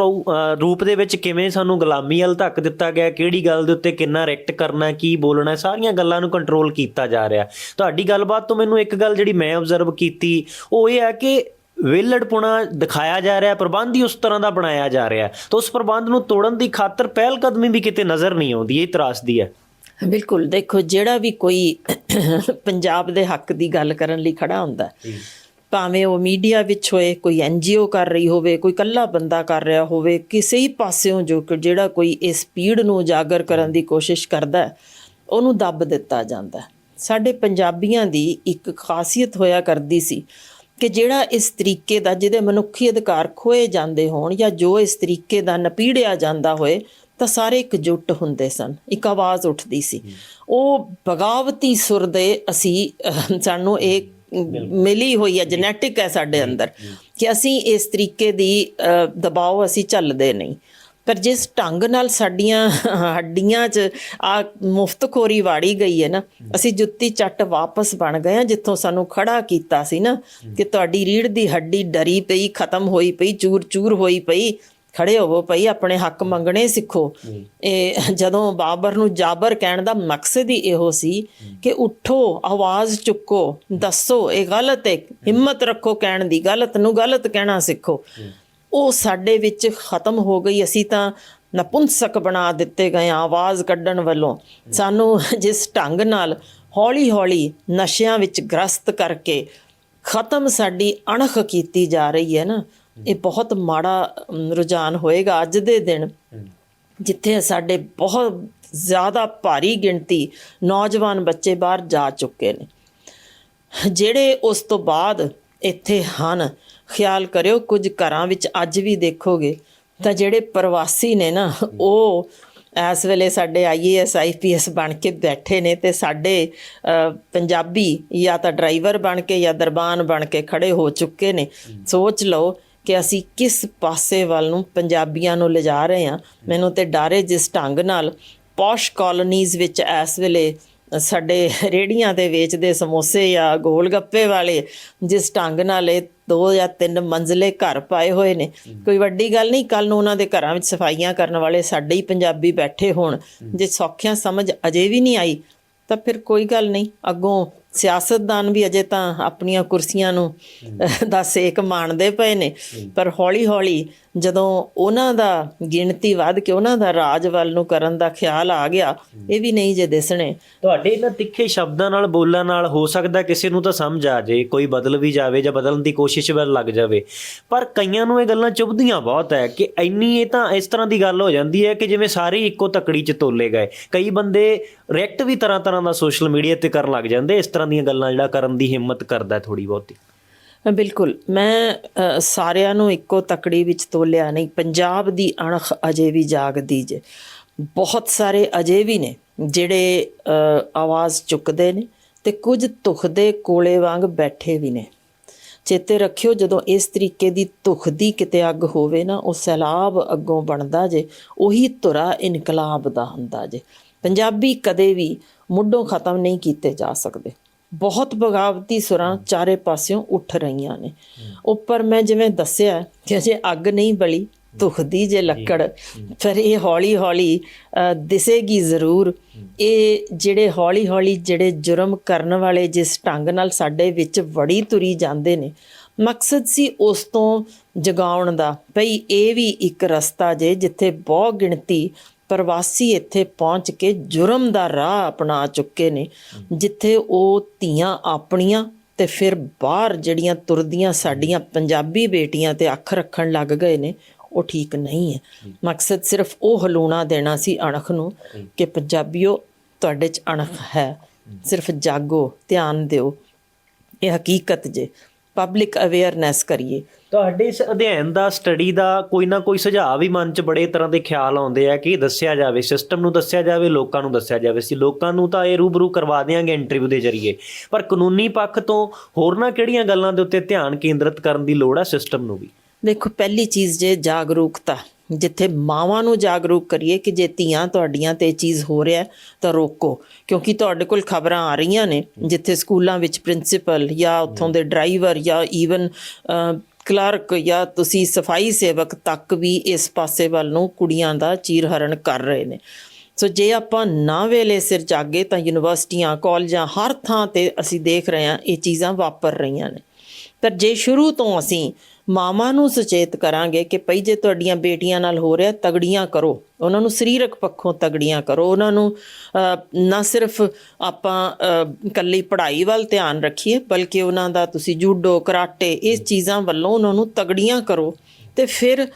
ਰੂਪ ਦੇ ਵਿੱਚ ਕਿਵੇਂ ਸਾਨੂੰ ਗੁਲਾਮੀ ਵੱਲ ਧੱਕ ਦਿੱਤਾ ਗਿਆ ਕਿਹੜੀ ਗੱਲ ਦੇ ਉੱਤੇ ਕਿੰਨਾ ਰਿਐਕਟ ਕਰਨਾ ਕੀ ਬੋਲਣਾ ਸਾਰੀਆਂ ਗੱਲਾਂ ਨੂੰ ਕੰਟਰੋਲ ਕੀਤਾ ਜਾ ਰਿਹਾ। ਤੁਹਾਡੀ ਗੱਲਬਾਤ ਤੋਂ ਮੈਨੂੰ ਇੱਕ ਗੱਲ ਜਿਹੜੀ ਮੈਂ ਆਬਜ਼ਰਵ ਕੀਤੀ ਉਹ ਇਹ ਹੈ ਕਿ ਵੇਲੜਪੁਣਾ ਦਿਖਾਇਆ ਜਾ ਰਿਹਾ ਪ੍ਰਬੰਧ ਹੀ ਉਸ ਤਰ੍ਹਾਂ ਦਾ ਬਣਾਇਆ ਜਾ ਰਿਹਾ। ਤਾਂ ਉਸ ਪ੍ਰਬੰਧ ਨੂੰ ਤੋੜਨ ਦੀ ਖਾਤਰ ਪਹਿਲ ਕਦਮੀ ਵੀ ਕਿਤੇ ਨਜ਼ਰ ਨਹੀਂ ਆਉਂਦੀ ਇਹ ਤਰਾਸਦੀ ਹੈ। ਬਿਲਕੁਲ ਦੇਖੋ ਜਿਹੜਾ ਵੀ ਕੋਈ ਪੰਜਾਬ ਦੇ ਹੱਕ ਦੀ ਗੱਲ ਕਰਨ ਲਈ ਖੜਾ ਹੁੰਦਾ ਭਾਵੇਂ ਉਹ ਮੀਡੀਆ ਵਿੱਚ ਹੋਏ ਕੋਈ ਐਨਜੀਓ ਕਰ ਰਹੀ ਹੋਵੇ ਕੋਈ ਕੱਲਾ ਬੰਦਾ ਕਰ ਰਿਹਾ ਹੋਵੇ ਕਿਸੇ ਹੀ ਪਾਸਿਓਂ ਜੋ ਕਿ ਜਿਹੜਾ ਕੋਈ ਇਸ ਪੀੜ ਨੂੰ ਉਜਾਗਰ ਕਰਨ ਦੀ ਕੋਸ਼ਿਸ਼ ਕਰਦਾ ਉਹਨੂੰ ਦੱਬ ਦਿੱਤਾ ਜਾਂਦਾ। ਸਾਡੇ ਪੰਜਾਬੀਆਂ ਦੀ ਇੱਕ ਖਾਸੀਅਤ ਹੋਇਆ ਕਰਦੀ ਸੀ ਕਿ ਜਿਹੜਾ ਇਸ ਤਰੀਕੇ ਦਾ ਜਿਹਦੇ ਮਨੁੱਖੀ ਅਧਿਕਾਰ ਖੋਏ ਜਾਂਦੇ ਹੋਣ ਜਾਂ ਜੋ ਇਸ ਤਰੀਕੇ ਦਾ ਨਪੀੜਿਆ ਜਾਂਦਾ ਹੋਏ ਤਾਂ ਸਾਰੇ ਇਕਜੁੱਟ ਹੁੰਦੇ ਸਨ ਇੱਕ ਆਵਾਜ਼ ਉੱਠਦੀ ਸੀ ਉਹ ਬਗਾਵਤੀ ਸੁਰ ਦੇ ਅਸੀਂ ਸਾਨੂੰ ਇਹ ਮਿਲੀ ਹੋਈ ਹੈ ਜੈਨੇਟਿਕ ਹੈ ਸਾਡੇ ਅੰਦਰ ਕਿ ਅਸੀਂ ਇਸ ਤਰੀਕੇ ਦੀ ਦਬਾਅ ਅਸੀਂ ਝੱਲਦੇ ਨਹੀਂ। ਪਰ ਜਿਸ ਢੰਗ ਨਾਲ ਸਾਡੀਆਂ ਹੱਡੀਆਂ 'ਚ ਆ ਮੁਫਤਖੋਰੀ ਵਾੜੀ ਗਈ ਹੈ ਨਾ ਅਸੀਂ ਜੁੱਤੀ ਚੱਟ ਵਾਪਸ ਬਣ ਗਏ ਹਾਂ ਜਿੱਥੋਂ ਸਾਨੂੰ ਖੜਾ ਕੀਤਾ ਸੀ ਨਾ ਕਿ ਤੁਹਾਡੀ ਰੀੜ ਦੀ ਹੱਡੀ ਡਰੀ ਪਈ ਖਤਮ ਹੋਈ ਪਈ ਚੂਰ ਚੂਰ ਹੋਈ ਪਈ। ਖੜੇ ਹੋਵੋ ਭਈ ਆਪਣੇ ਹੱਕ ਮੰਗਣੇ ਸਿੱਖੋ। ਇਹ ਜਦੋਂ ਬਾਬਰ ਨੂੰ ਜਾਬਰ ਕਹਿਣ ਦਾ ਮਕਸਦ ਹੀ ਇਹੋ ਸੀ ਕਿ ਉਠੋ ਆਵਾਜ਼ ਚੁੱਕੋ ਦੱਸੋ ਇਹ ਗਲਤ ਹੈ। ਹਿੰਮਤ ਰੱਖੋ ਕਹਿਣ ਦੀ ਗਲਤ ਨੂੰ ਗਲਤ ਕਹਿਣਾ ਸਿੱਖੋ। ਉਹ ਸਾਡੇ ਵਿੱਚ ਖਤਮ ਹੋ ਗਈ। ਅਸੀਂ ਤਾਂ ਨਪੁੰਸਕ ਬਣਾ ਦਿੱਤੇ ਗਏ ਆਵਾਜ਼ ਕੱਢਣ ਵੱਲੋਂ। ਸਾਨੂੰ ਜਿਸ ਢੰਗ ਨਾਲ ਹੌਲੀ-ਹੌਲੀ ਨਸ਼ਿਆਂ ਵਿੱਚ ਗ੍ਰਸਤ ਕਰਕੇ ਖਤਮ ਸਾਡੀ ਅਣਖ ਕੀਤੀ ਜਾ ਰਹੀ ਹੈ ਨਾ ਇਹ ਬਹੁਤ ਮਾੜਾ ਰੁਝਾਨ ਹੋਏਗਾ ਅੱਜ ਦੇ ਦਿਨ। ਜਿੱਥੇ ਸਾਡੇ ਬਹੁਤ ਜ਼ਿਆਦਾ ਭਾਰੀ ਗਿਣਤੀ ਨੌਜਵਾਨ ਬੱਚੇ ਬਾਹਰ ਜਾ ਚੁੱਕੇ ਨੇ। ਜਿਹੜੇ ਉਸ ਤੋਂ ਬਾਅਦ ਇੱਥੇ ਹਨ ਖਿਆਲ ਕਰਿਓ ਕੁਝ ਘਰਾਂ ਵਿੱਚ ਅੱਜ ਵੀ ਦੇਖੋਗੇ ਤਾਂ ਜਿਹੜੇ ਪ੍ਰਵਾਸੀ ਨੇ ਨਾ ਉਹ ਇਸ ਵੇਲੇ ਸਾਡੇ ਆਈਏਐਸ ਆਈਪੀਐਸ ਬਣ ਕੇ ਬੈਠੇ ਨੇ ਤੇ ਸਾਡੇ ਪੰਜਾਬੀ ਜਾਂ ਤਾਂ ਡਰਾਈਵਰ ਬਣ ਕੇ ਜਾਂ ਦਰਬਾਨ ਬਣ ਕੇ ਖੜੇ ਹੋ ਚੁੱਕੇ ਨੇ। ਸੋਚ ਲਓ ਕਿ ਅਸੀਂ ਕਿਸ ਪਾਸੇ ਵੱਲ ਨੂੰ ਪੰਜਾਬੀਆਂ ਨੂੰ ਲਿਜਾ ਰਹੇ ਹਾਂ। ਮੈਨੂੰ ਤੇ ਡਾਰੇ ਜਿਸ ਢੰਗ ਨਾਲ ਪੌਸ਼ ਕਾਲੋਨੀਜ਼ ਵਿੱਚ ਇਸ ਵੇਲੇ ਸਾਡੇ ਰੇੜੀਆਂ ਤੇ ਵੇਚਦੇ ਸਮੋਸੇ ਜਾਂ ਗੋਲ ਗੱਪੇ ਵਾਲੇ ਜਿਸ ਢੰਗ ਨਾਲ ਇਹ ਦੋ ਜਾਂ ਤਿੰਨ ਮੰਜ਼ਲੇ ਘਰ ਪਾਏ ਹੋਏ ਨੇ। ਕੋਈ ਵੱਡੀ ਗੱਲ ਨਹੀਂ ਕੱਲ ਨੂੰ ਉਹਨਾਂ ਦੇ ਘਰਾਂ ਵਿੱਚ ਸਫਾਈਆਂ ਕਰਨ ਵਾਲੇ ਸਾਡੇ ਹੀ ਪੰਜਾਬੀ ਬੈਠੇ ਹੋਣ। ਜੇ ਸੌਖਿਆਂ ਸਮਝ ਅਜੇ ਵੀ ਨਹੀਂ ਆਈ ਤਾਂ ਫਿਰ ਕੋਈ ਗੱਲ ਨਹੀਂ, ਅੱਗੋਂ ਸਿਆਸਤਦਾਨ ਵੀ ਅਜੇ ਤਾਂ ਆਪਣੀਆਂ ਕੁਰਸੀਆਂ ਨੂੰ ਦਾ ਸੇਕ ਮਾਣਦੇ ਪਏ ਨੇ। ਪਰ ਹੌਲੀ ਹੌਲੀ ਜਦੋਂ ਉਹਨਾਂ ਦਾ ਗਿਣਤੀ ਵੱਧ ਕੇ ਉਹਨਾਂ ਦਾ ਰਾਜ ਵੱਲ ਨੂੰ ਕਰਨ ਦਾ ਖਿਆਲ ਆ ਗਿਆ ਇਹ ਵੀ ਨਹੀਂ ਜੇ ਦਿਸਣੇ। ਤੁਹਾਡੇ ਇਹਨਾਂ ਤਿੱਖੇ ਸ਼ਬਦਾਂ ਨਾਲ ਬੋਲਣ ਨਾਲ ਹੋ ਸਕਦਾ ਕਿਸੇ ਨੂੰ ਤਾਂ ਸਮਝ ਆ ਜਾਏ ਕੋਈ ਬਦਲ ਵੀ ਜਾਵੇ ਜਾਂ ਬਦਲਣ ਦੀ ਕੋਸ਼ਿਸ਼ ਵੱਲ ਲੱਗ ਜਾਵੇ। ਪਰ ਕਈਆਂ ਨੂੰ ਇਹ ਗੱਲਾਂ ਚੁਭਦੀਆਂ ਬਹੁਤ ਹੈ ਕਿ ਇੰਨੀ ਇਹ ਤਾਂ ਇਸ ਤਰ੍ਹਾਂ ਦੀ ਗੱਲ ਹੋ ਜਾਂਦੀ ਹੈ ਕਿ ਜਿਵੇਂ ਸਾਰੇ ਇੱਕੋ ਤਕੜੀ 'ਚ ਤੋਲੇ ਗਏ। ਕਈ ਬੰਦੇ ਰਿਐਕਟ ਵੀ ਤਰ੍ਹਾਂ ਤਰ੍ਹਾਂ ਦਾ ਸੋਸ਼ਲ ਮੀਡੀਆ ਤੇ ਕਰਨ ਲੱਗ ਜਾਂਦੇ ਇਸ ਤਰ੍ਹਾਂ ਦੀਆਂ ਗੱਲਾਂ ਜਿਹੜਾ ਕਰਨ ਦੀ ਹਿੰਮਤ ਕਰਦਾ ਥੋੜੀ ਬਹੁਤੀ। ਬਿਲਕੁਲ, ਮੈਂ ਸਾਰਿਆਂ ਨੂੰ ਇੱਕੋ ਤਕੜੀ ਵਿੱਚ ਤੋਲਿਆ ਨਹੀਂ, ਪੰਜਾਬ ਦੀ ਅਣਖ ਅਜੇ ਵੀ ਜਾਗਦੀ ਜੇ। ਬਹੁਤ ਸਾਰੇ ਅਜੇ ਵੀ ਨੇ, ਜਿਹੜੇ ਆਵਾਜ਼ ਚੁੱਕਦੇ ਨੇ ਤੇ ਕੁਝ ਤੁਖਦੇ ਕੋਲੇ ਵਾਂਗ ਬੈਠੇ ਵੀ ਨੇ। ਚੇਤੇ ਰੱਖਿਓ, ਜਦੋਂ ਇਸ ਤਰੀਕੇ ਦੀ ਤੁਖਦੀ ਕਿਤੇ ਅੱਗ ਹੋਵੇ ਨਾ, ਉਹ ਸੈਲਾਬ ਅੱਗੋਂ ਬਣਦਾ ਜੇ, ਉਹੀ ਧੁਰਾ ਇਨਕਲਾਬ ਦਾ ਹੁੰਦਾ ਜੇ। ਪੰਜਾਬੀ ਕਦੇ ਵੀ ਮੁੱਢੋਂ ਖਤਮ ਨਹੀਂ ਕੀਤੇ ਜਾ ਸਕਦੇ। ਬਹੁਤ ਬਗਾਵਤੀ ਸੁਰਾਂ ਚਾਰੇ ਪਾਸਿਓਂ ਉੱਠ ਰਹੀਆਂ ਨੇ। ਉੱਪਰ ਮੈਂ ਜਿਵੇਂ ਦੱਸਿਆ ਕਿ ਅਜੇ ਅੱਗ ਨਹੀਂ ਬਲੀ ਤੁਖਦੀ ਜੇ ਲੱਕੜ ਫਿਰ ਇਹ ਹੌਲੀ ਹੌਲੀ ਦਿਸੇਗੀ ਜ਼ਰੂਰ। ਇਹ ਜਿਹੜੇ ਹੌਲੀ ਹੌਲੀ ਜਿਹੜੇ ਜੁਰਮ ਕਰਨ ਵਾਲੇ ਜਿਸ ਢੰਗ ਨਾਲ ਸਾਡੇ ਵਿੱਚ ਵੜੀ ਤੁਰੀ ਜਾਂਦੇ ਨੇ ਮਕਸਦ ਸੀ ਉਸ ਤੋਂ ਜਗਾਉਣ ਦਾ। ਭਈ ਇਹ ਵੀ ਇੱਕ ਰਸਤਾ ਜੇ ਜਿੱਥੇ ਬਹੁ ਗਿਣਤੀ ਪ੍ਰਵਾਸੀ ਇੱਥੇ ਪਹੁੰਚ ਕੇ ਜੁਰਮ ਦਾ ਰਾਹ ਅਪਣਾ ਚੁੱਕੇ ਨੇ, ਜਿੱਥੇ ਉਹ ਧੀਆਂ ਆਪਣੀਆਂ ਤੇ ਫਿਰ ਬਾਹਰ ਜਿਹੜੀਆਂ ਤੁਰਦੀਆਂ ਸਾਡੀਆਂ ਪੰਜਾਬੀ ਬੇਟੀਆਂ ਤੇ ਅੱਖ ਰੱਖਣ ਲੱਗ ਗਏ ਨੇ, ਉਹ ਠੀਕ ਨਹੀਂ ਹੈ। ਮਕਸਦ ਸਿਰਫ ਉਹ ਹਲੂਣਾ ਦੇਣਾ ਸੀ ਅਣਖ ਨੂੰ ਕਿ ਪੰਜਾਬੀਓ, ਤੁਹਾਡੇ ਚ ਅਣਖ ਹੈ। ਸਿਰਫ ਜਾਗੋ, ਧਿਆਨ ਦਿਓ। ਇਹ ਹਕੀਕਤ ਜੇ। ਪਬਲਿਕ ਅਵੇਅਰਨੈਸ ਕਰੀਏ। ਤੁਹਾਡੇ ਇਸ ਅਧਿਐਨ ਦਾ ਸਟੱਡੀ ਦਾ ਕੋਈ ਨਾ ਕੋਈ ਸੁਝਾਅ ਵੀ ਮਨ 'ਚ ਬੜੇ ਤਰ੍ਹਾਂ ਦੇ ਖਿਆਲ ਆਉਂਦੇ ਆ ਕਿ ਦੱਸਿਆ ਜਾਵੇ ਸਿਸਟਮ ਨੂੰ ਦੱਸਿਆ ਜਾਵੇ ਲੋਕਾਂ ਨੂੰ ਦੱਸਿਆ ਜਾਵੇ। ਸੀ ਲੋਕਾਂ ਨੂੰ ਤਾਂ ਇਹ ਰੂਬਰੂ ਕਰਵਾ ਦੇਾਂਗੇ ਇੰਟਰਵਿਊ ਦੇ ਜ਼ਰੀਏ। ਪਰ ਕਾਨੂੰਨੀ ਪੱਖ ਤੋਂ ਹੋਰਨਾਂ ਕਿਹੜੀਆਂ ਗੱਲਾਂ ਦੇ ਉੱਤੇ ਧਿਆਨ ਕੇਂਦਰਿਤ ਕਰਨ ਦੀ ਲੋੜ ਹੈ ਸਿਸਟਮ ਨੂੰ ਵੀ? ਦੇਖੋ ਪਹਿਲੀ ਚੀਜ਼ ਜੇ ਜਾਗਰੂਕਤਾ ਜਿੱਥੇ ਮਾਵਾਂ ਨੂੰ ਜਾਗਰੂਕ ਕਰੀਏ ਕਿ ਜੇ ਧੀਆਂ ਤੁਹਾਡੀਆਂ ਤੇ ਇਹ ਚੀਜ਼ ਹੋ ਰਿਹਾ ਤਾਂ ਰੋਕੋ। ਕਿਉਂਕਿ ਤੁਹਾਡੇ ਕੋਲ ਖਬਰਾਂ ਆ ਰਹੀਆਂ ਨੇ, ਜਿੱਥੇ ਸਕੂਲਾਂ ਵਿੱਚ ਪ੍ਰਿੰਸੀਪਲ ਜਾਂ ਉੱਥੋਂ ਦੇ ਡਰਾਈਵਰ ਜਾਂ ਈਵਨ ਕਲਰਕ ਜਾਂ ਤੁਸੀਂ ਸਫ਼ਾਈ ਸੇਵਕ ਤੱਕ ਵੀ ਇਸ ਪਾਸੇ ਵੱਲ ਨੂੰ ਕੁੜੀਆਂ ਦਾ ਚੀਰਹਰਨ ਕਰ ਰਹੇ ਨੇ। ਸੋ ਜੇ ਆਪਾਂ ਨਾ ਵੇਲੇ ਸਿਰ ਜਾਗੇ ਤਾਂ ਯੂਨੀਵਰਸਿਟੀਆਂ, ਕਾਲਜਾਂ ਹਰ ਥਾਂ ਤੇ ਅਸੀਂ ਦੇਖ ਰਹੇ ਹਾਂ ਇਹ ਚੀਜ਼ਾਂ ਵਾਪਰ ਰਹੀਆਂ ਨੇ। ਪਰ ਜੇ ਸ਼ੁਰੂ ਤੋਂ ਅਸੀਂ ਮਾਮਾ ਨੂੰ ਸੁਚੇਤ ਕਰਾਂਗੇ ਕਿ ਭਈ ਜੇ ਤੁਹਾਡੀਆਂ ਬੇਟੀਆਂ ਨਾਲ ਹੋ ਰਿਹਾ ਤਗੜੀਆਂ ਕਰੋ। ਉਹਨਾਂ ਨੂੰ ਸਰੀਰਕ ਪੱਖੋਂ ਤਗੜੀਆਂ ਕਰੋ। ਉਹਨਾਂ ਨੂੰ ਨਾ ਸਿਰਫ ਆਪਾਂ ਅ, ਕੱਲੀ ਪੜ੍ਹਾਈ ਵੱਲ ਧਿਆਨ ਰੱਖੀਏ ਬਲਕਿ ਉਹਨਾਂ ਦਾ ਤੁਸੀਂ ਜੂਡੋ ਕਰਾਟੇ ਇਸ ਚੀਜ਼ਾਂ ਵੱਲੋਂ ਉਹਨਾਂ ਨੂੰ ਤਗੜੀਆਂ ਕਰੋ। ਤੇ ਫਿਰ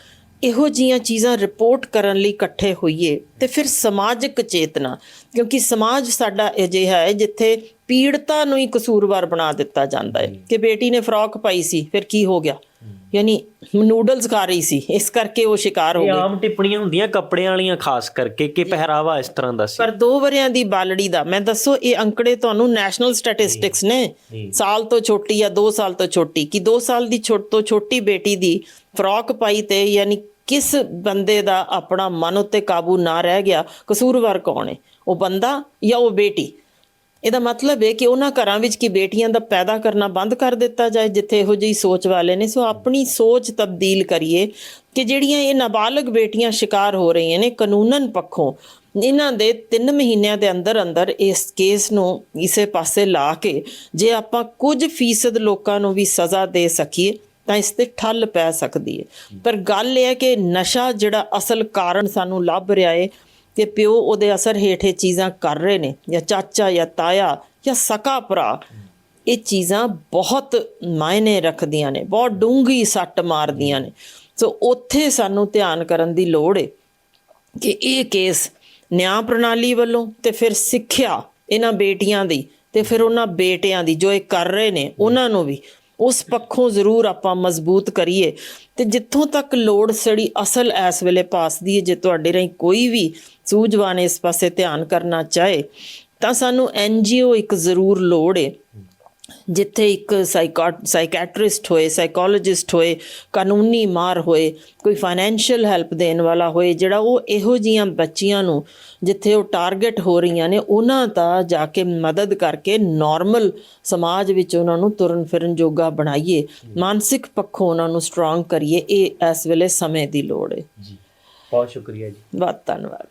ਇਹੋ ਜੀਆਂ ਚੀਜ਼ਾਂ ਰਿਪੋਰਟ ਕਰਨ ਲਈ ਇਕੱਠੇ ਹੋਈਏ ਤੇ ਫਿਰ ਸਮਾਜਿਕ ਚੇਤਨਾ ਕਿਉਂਕਿ ਸਮਾਜ ਸਾਡਾ ਅਜਿਹਾ ਹੈ ਜਿੱਥੇ ਪੀੜਤਾ ਨੂੰ ਹੀ ਕਸੂਰਵਾਰ ਬਣਾ ਦਿੱਤਾ ਜਾਂਦਾ ਹੈ ਕਿ ਬੇਟੀ ਨੇ ਫਰੋਕ ਪਾਈ ਸੀ ਫਿਰ ਕੀ ਹੋ ਗਿਆ? ਯਾਨੀ ਨੂਡਲਸ ਖਾ ਰਹੀ ਸੀ ਇਸ ਕਰਕੇ ਉਹ ਸ਼ਿਕਾਰ ਹੋ ਗਈ। ਆਮ ਟਿੱਪਣੀਆਂ ਹੁੰਦੀਆਂ ਕੱਪੜਿਆਂ ਵਾਲੀਆਂ ਖਾਸ ਕਰਕੇ ਕਿ ਪਹਿਰਾਵਾ ਇਸ ਤਰ੍ਹਾਂ ਦਾ ਸੀ। ਪਰ ਦੋ ਵਰਿਆਂ ਦੀ ਬਾਲੜੀ ਦਾ ਮੈਂ ਦੱਸੋ ਇਹ ਅੰਕੜੇ ਤੁਹਾਨੂੰ ਨੈਸ਼ਨਲ ਸਟੈਟਿਸਟਿਕਸ ਨੇ? ਸਾਲ ਤੋਂ ਛੋਟੀ ਜਾਂ 2 ਸਾਲ ਤੋਂ ਛੋਟੀ? ਕਿ 2 ਸਾਲ ਦੀ ਛੋਟ ਤੋਂ ਛੋਟੀ ਬੇਟੀ ਦੀ ਫਰੋਕ ਪਾਈ ਤੇ ਯਾਨੀ ਕਿਸ ਬੰਦੇ ਦਾ ਆਪਣਾ ਮਨ ਉੱਤੇ ਕਾਬੂ ਨਾ ਰਹਿ ਗਿਆ, ਕਸੂਰਵਾਰ ਕੌਣ ਹੈ ਉਹ ਬੰਦਾ ਜਾਂ ਉਹ ਬੇਟੀ? ਇਹਦਾ ਮਤਲਬ ਹੈ ਕਿ ਉਹਨਾਂ ਘਰਾਂ ਵਿੱਚ ਕੀ ਬੇਟੀਆਂ ਦਾ ਪੈਦਾ ਕਰਨਾ ਬੰਦ ਕਰ ਦਿੱਤਾ ਜਾਏ, ਜਿੱਥੇ ਇਹੋ ਜਿਹੀ ਸੋਚ ਵਾਲੇ ਨੇ। ਸੋ ਆਪਣੀ ਸੋਚ ਤਬਦੀਲ ਕਰੀਏ ਕਿ ਜਿਹੜੀਆਂ ਇਹ ਨਾਬਾਲਗ ਬੇਟੀਆਂ ਸ਼ਿਕਾਰ ਹੋ ਰਹੀਆਂ ਨੇ, ਕਾਨੂੰਨਨ ਪੱਖੋਂ, ਇਹਨਾਂ ਦੇ 3 ਮਹੀਨਿਆਂ ਦੇ ਅੰਦਰ ਅੰਦਰ ਇਸ ਕੇਸ ਨੂੰ ਇਸੇ ਪਾਸੇ ਲਾ ਕੇ ਜੇ ਆਪਾਂ ਕੁਝ ਫੀਸਦ ਲੋਕਾਂ ਨੂੰ ਵੀ ਸਜ਼ਾ ਦੇ ਸਕੀਏ ਤਾਂ ਇਸ ਤੇ ਠੱਲ ਪੈ ਸਕਦੀ ਹੈ ਪਰ ਗੱਲ ਇਹ ਹੈ ਕਿ ਨਸ਼ਾ ਜਿਹੜਾ ਅਸਲ ਕਾਰਨ ਸਾਨੂੰ ਲੱਭ ਰਿਹਾ ਹੈ ਕਿ ਪਿਓ ਉਹਦੇ ਅਸਰ ਹੇਠੇ ਚੀਜ਼ਾਂ ਕਰ ਰਹੇ ਨੇ, ਜਾਂ ਚਾਚਾ, ਜਾਂ ਤਾਇਆ, ਜਾਂ ਸਕਾ ਭਰਾ, ਇਹ ਚੀਜ਼ਾਂ ਬਹੁਤ ਮਾਇਨੇ ਰੱਖਦੀਆਂ ਨੇ, ਬਹੁਤ ਡੂੰਘੀ ਸੱਟ ਮਾਰਦੀਆਂ ਨੇ। ਸੋ ਉੱਥੇ ਸਾਨੂੰ ਧਿਆਨ ਕਰਨ ਦੀ ਲੋੜ ਹੈ ਕਿ ਇਹ ਕੇਸ ਨਿਆਂ ਪ੍ਰਣਾਲੀ ਵੱਲੋਂ ਤੇ ਫਿਰ ਸਿੱਖਿਆ ਇਹਨਾਂ ਬੇਟੀਆਂ ਦੀ ਤੇ ਫਿਰ ਉਹਨਾਂ ਬੇਟਿਆਂ ਦੀ ਜੋ ਇਹ ਕਰ ਰਹੇ ਨੇ, ਉਹਨਾਂ ਨੂੰ ਵੀ ਉਸ ਪੱਖੋਂ ਜ਼ਰੂਰ ਆਪਾਂ ਮਜ਼ਬੂਤ ਕਰੀਏ। ਤੇ ਜਿੱਥੋਂ ਤੱਕ ਲੋੜ ਸੜੀ ਅਸਲ ਇਸ ਵੇਲੇ ਪਾਸਦੀ ਹੈ ਜੇ ਤੁਹਾਡੇ ਰਹੀ ਕੋਈ ਵੀ ਸੂਝਵਾਨ ਇਸ ਪਾਸੇ ਧਿਆਨ ਕਰਨਾ ਚਾਹੇ, ਤਾਂ ਸਾਨੂੰ ਐਨਜੀਓ ਇੱਕ ਜ਼ਰੂਰ ਲੋੜ ਹੈ ਜਿੱਥੇ ਇੱਕ ਸਾਈਕੈਟ੍ਰਿਸਟ ਹੋਏ ਸਾਈਕੋਲੋਜਿਸਟ ਹੋਏ ਕਾਨੂੰਨੀ ਮਾਰ ਹੋਏ ਕੋਈ ਫਾਈਨੈਂਸ਼ੀਅਲ ਹੈਲਪ ਦੇਣ ਵਾਲਾ ਹੋਏ ਜਿਹੜਾ ਉਹ ਇਹੋ ਜੀਆਂ ਬੱਚੀਆਂ ਨੂੰ ਜਿੱਥੇ ਉਹ ਟਾਰਗੇਟ ਹੋ ਰਹੀਆਂ ਨੇ ਉਹਨਾਂ ਦਾ ਜਾ ਕੇ ਮਦਦ ਕਰਕੇ ਨਾਰਮਲ ਸਮਾਜ ਵਿੱਚ ਉਹਨਾਂ ਨੂੰ ਤੁਰਨ ਫਿਰਨ ਜੋਗਾ ਬਣਾਈਏ। ਮਾਨਸਿਕ ਪੱਖੋਂ ਉਹਨਾਂ ਨੂੰ ਸਟਰੋਂਗ ਕਰੀਏ ਇਹ ਇਸ ਵੇਲੇ ਸਮੇਂ ਦੀ ਲੋੜ ਹੈ ਜੀ। ਬਹੁਤ ਸ਼ੁਕਰੀਆ ਜੀ। ਬਹੁਤ ਧੰਨਵਾਦ।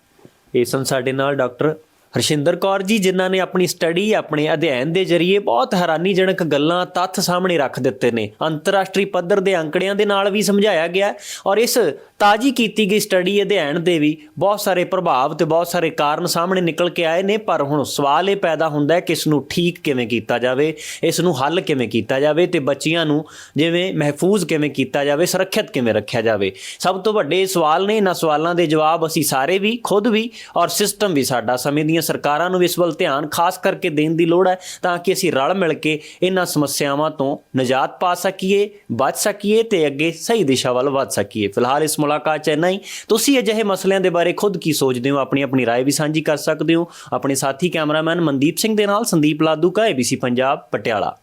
ਇਹ ਸਨ ਸਾਡੇ ਨਾਲ ਡਾਕਟਰ ਹਰਸ਼ਿੰਦਰ ਕੌਰ ਜੀ, ਜਿਨ੍ਹਾਂ ਨੇ ਆਪਣੀ ਸਟੱਡੀ ਆਪਣੇ ਅਧਿਐਨ ਦੇ ਜ਼ਰੀਏ ਬਹੁਤ ਹੈਰਾਨੀਜਨਕ ਗੱਲਾਂ ਤੱਥ ਸਾਹਮਣੇ ਰੱਖ ਦਿੱਤੇ ਨੇ। ਅੰਤਰਰਾਸ਼ਟਰੀ ਪੱਧਰ ਦੇ ਅੰਕੜਿਆਂ ਦੇ ਨਾਲ ਵੀ ਸਮਝਾਇਆ ਗਿਆ ਔਰ ਇਸ ਤਾਜੀ ਕੀਤੀ ਗਈ ਸਟੱਡੀ ਅਧਿਐਨ ਦੇ ਵੀ ਬਹੁਤ ਸਾਰੇ ਪ੍ਰਭਾਵ ਤੇ ਬਹੁਤ ਸਾਰੇ ਕਾਰਨ ਸਾਹਮਣੇ ਨਿਕਲ ਕੇ ਆਏ ਨੇ, ਪਰ ਹੁਣ ਸਵਾਲ ਇਹ ਪੈਦਾ ਹੁੰਦਾ ਹੈ ਕਿ ਇਸ ਨੂੰ ਠੀਕ ਕਿਵੇਂ ਕੀਤਾ ਜਾਵੇ, ਇਸ ਨੂੰ ਹੱਲ ਕਿਵੇਂ ਕੀਤਾ ਜਾਵੇ ਤੇ ਬੱਚੀਆਂ ਨੂੰ ਜਿਵੇਂ ਮਹਿਫੂਜ਼ ਕਿਵੇਂ ਕੀਤਾ ਜਾਵੇ, ਸੁਰੱਖਿਅਤ ਕਿਵੇਂ ਰੱਖਿਆ ਜਾਵੇ। ਸਭ ਤੋਂ ਵੱਡੇ ਸਵਾਲ ਨੇ, ਇਹਨਾਂ ਸਵਾਲਾਂ ਦੇ ਜਵਾਬ ਅਸੀਂ ਸਾਰੇ ਵੀ, ਖੁਦ ਵੀ ਔਰ ਸਿਸਟਮ ਵੀ ਸਾਡਾ ਸਮੇਂ ਦੀਆਂ ਦੀਆਂ ਸਰਕਾਰਾਂ ਨੂੰ ਵੀ ਇਸ ਵੱਲ ਧਿਆਨ ਖਾਸ ਕਰਕੇ ਦੇਣ ਦੀ ਲੋੜ ਹੈ ਤਾਂ ਕਿ ਅਸੀਂ ਰਲ ਮਿਲ ਕੇ ਇਹਨਾਂ ਸਮੱਸਿਆਵਾਂ ਤੋਂ ਨਿਜਾਤ ਪਾ ਸਕੀਏ ਬਚ ਸਕੀਏ ਤੇ ਅੱਗੇ ਸਹੀ ਦਿਸ਼ਾ ਵੱਲ ਵਧ ਸਕੀਏ ਫਿਲਹਾਲ ਇਸ ਮੁਲਾਕਾਤ ਚ ਇੰਨਾ ਹੀ ਤੁਸੀਂ ਅਜਿਹੇ ਮਸਲਿਆਂ ਦੇ ਬਾਰੇ ਖੁਦ ਕੀ ਸੋਚਦੇ ਹੋ ਆਪਣੀ ਆਪਣੀ رائے ਵੀ ਸਾਂਝੀ ਕਰ ਸਕਦੇ ਹੋ ਆਪਣੇ ਸਾਥੀ ਕੈਮਰਾਮੈਨ ਮਨਦੀਪ ਸਿੰਘ ਦੇ ਨਾਲ ਸੰਦੀਪ ਲਾਦੂ ਕਾ ABC ਪੰਜਾਬ ਪਟਿਆਲਾ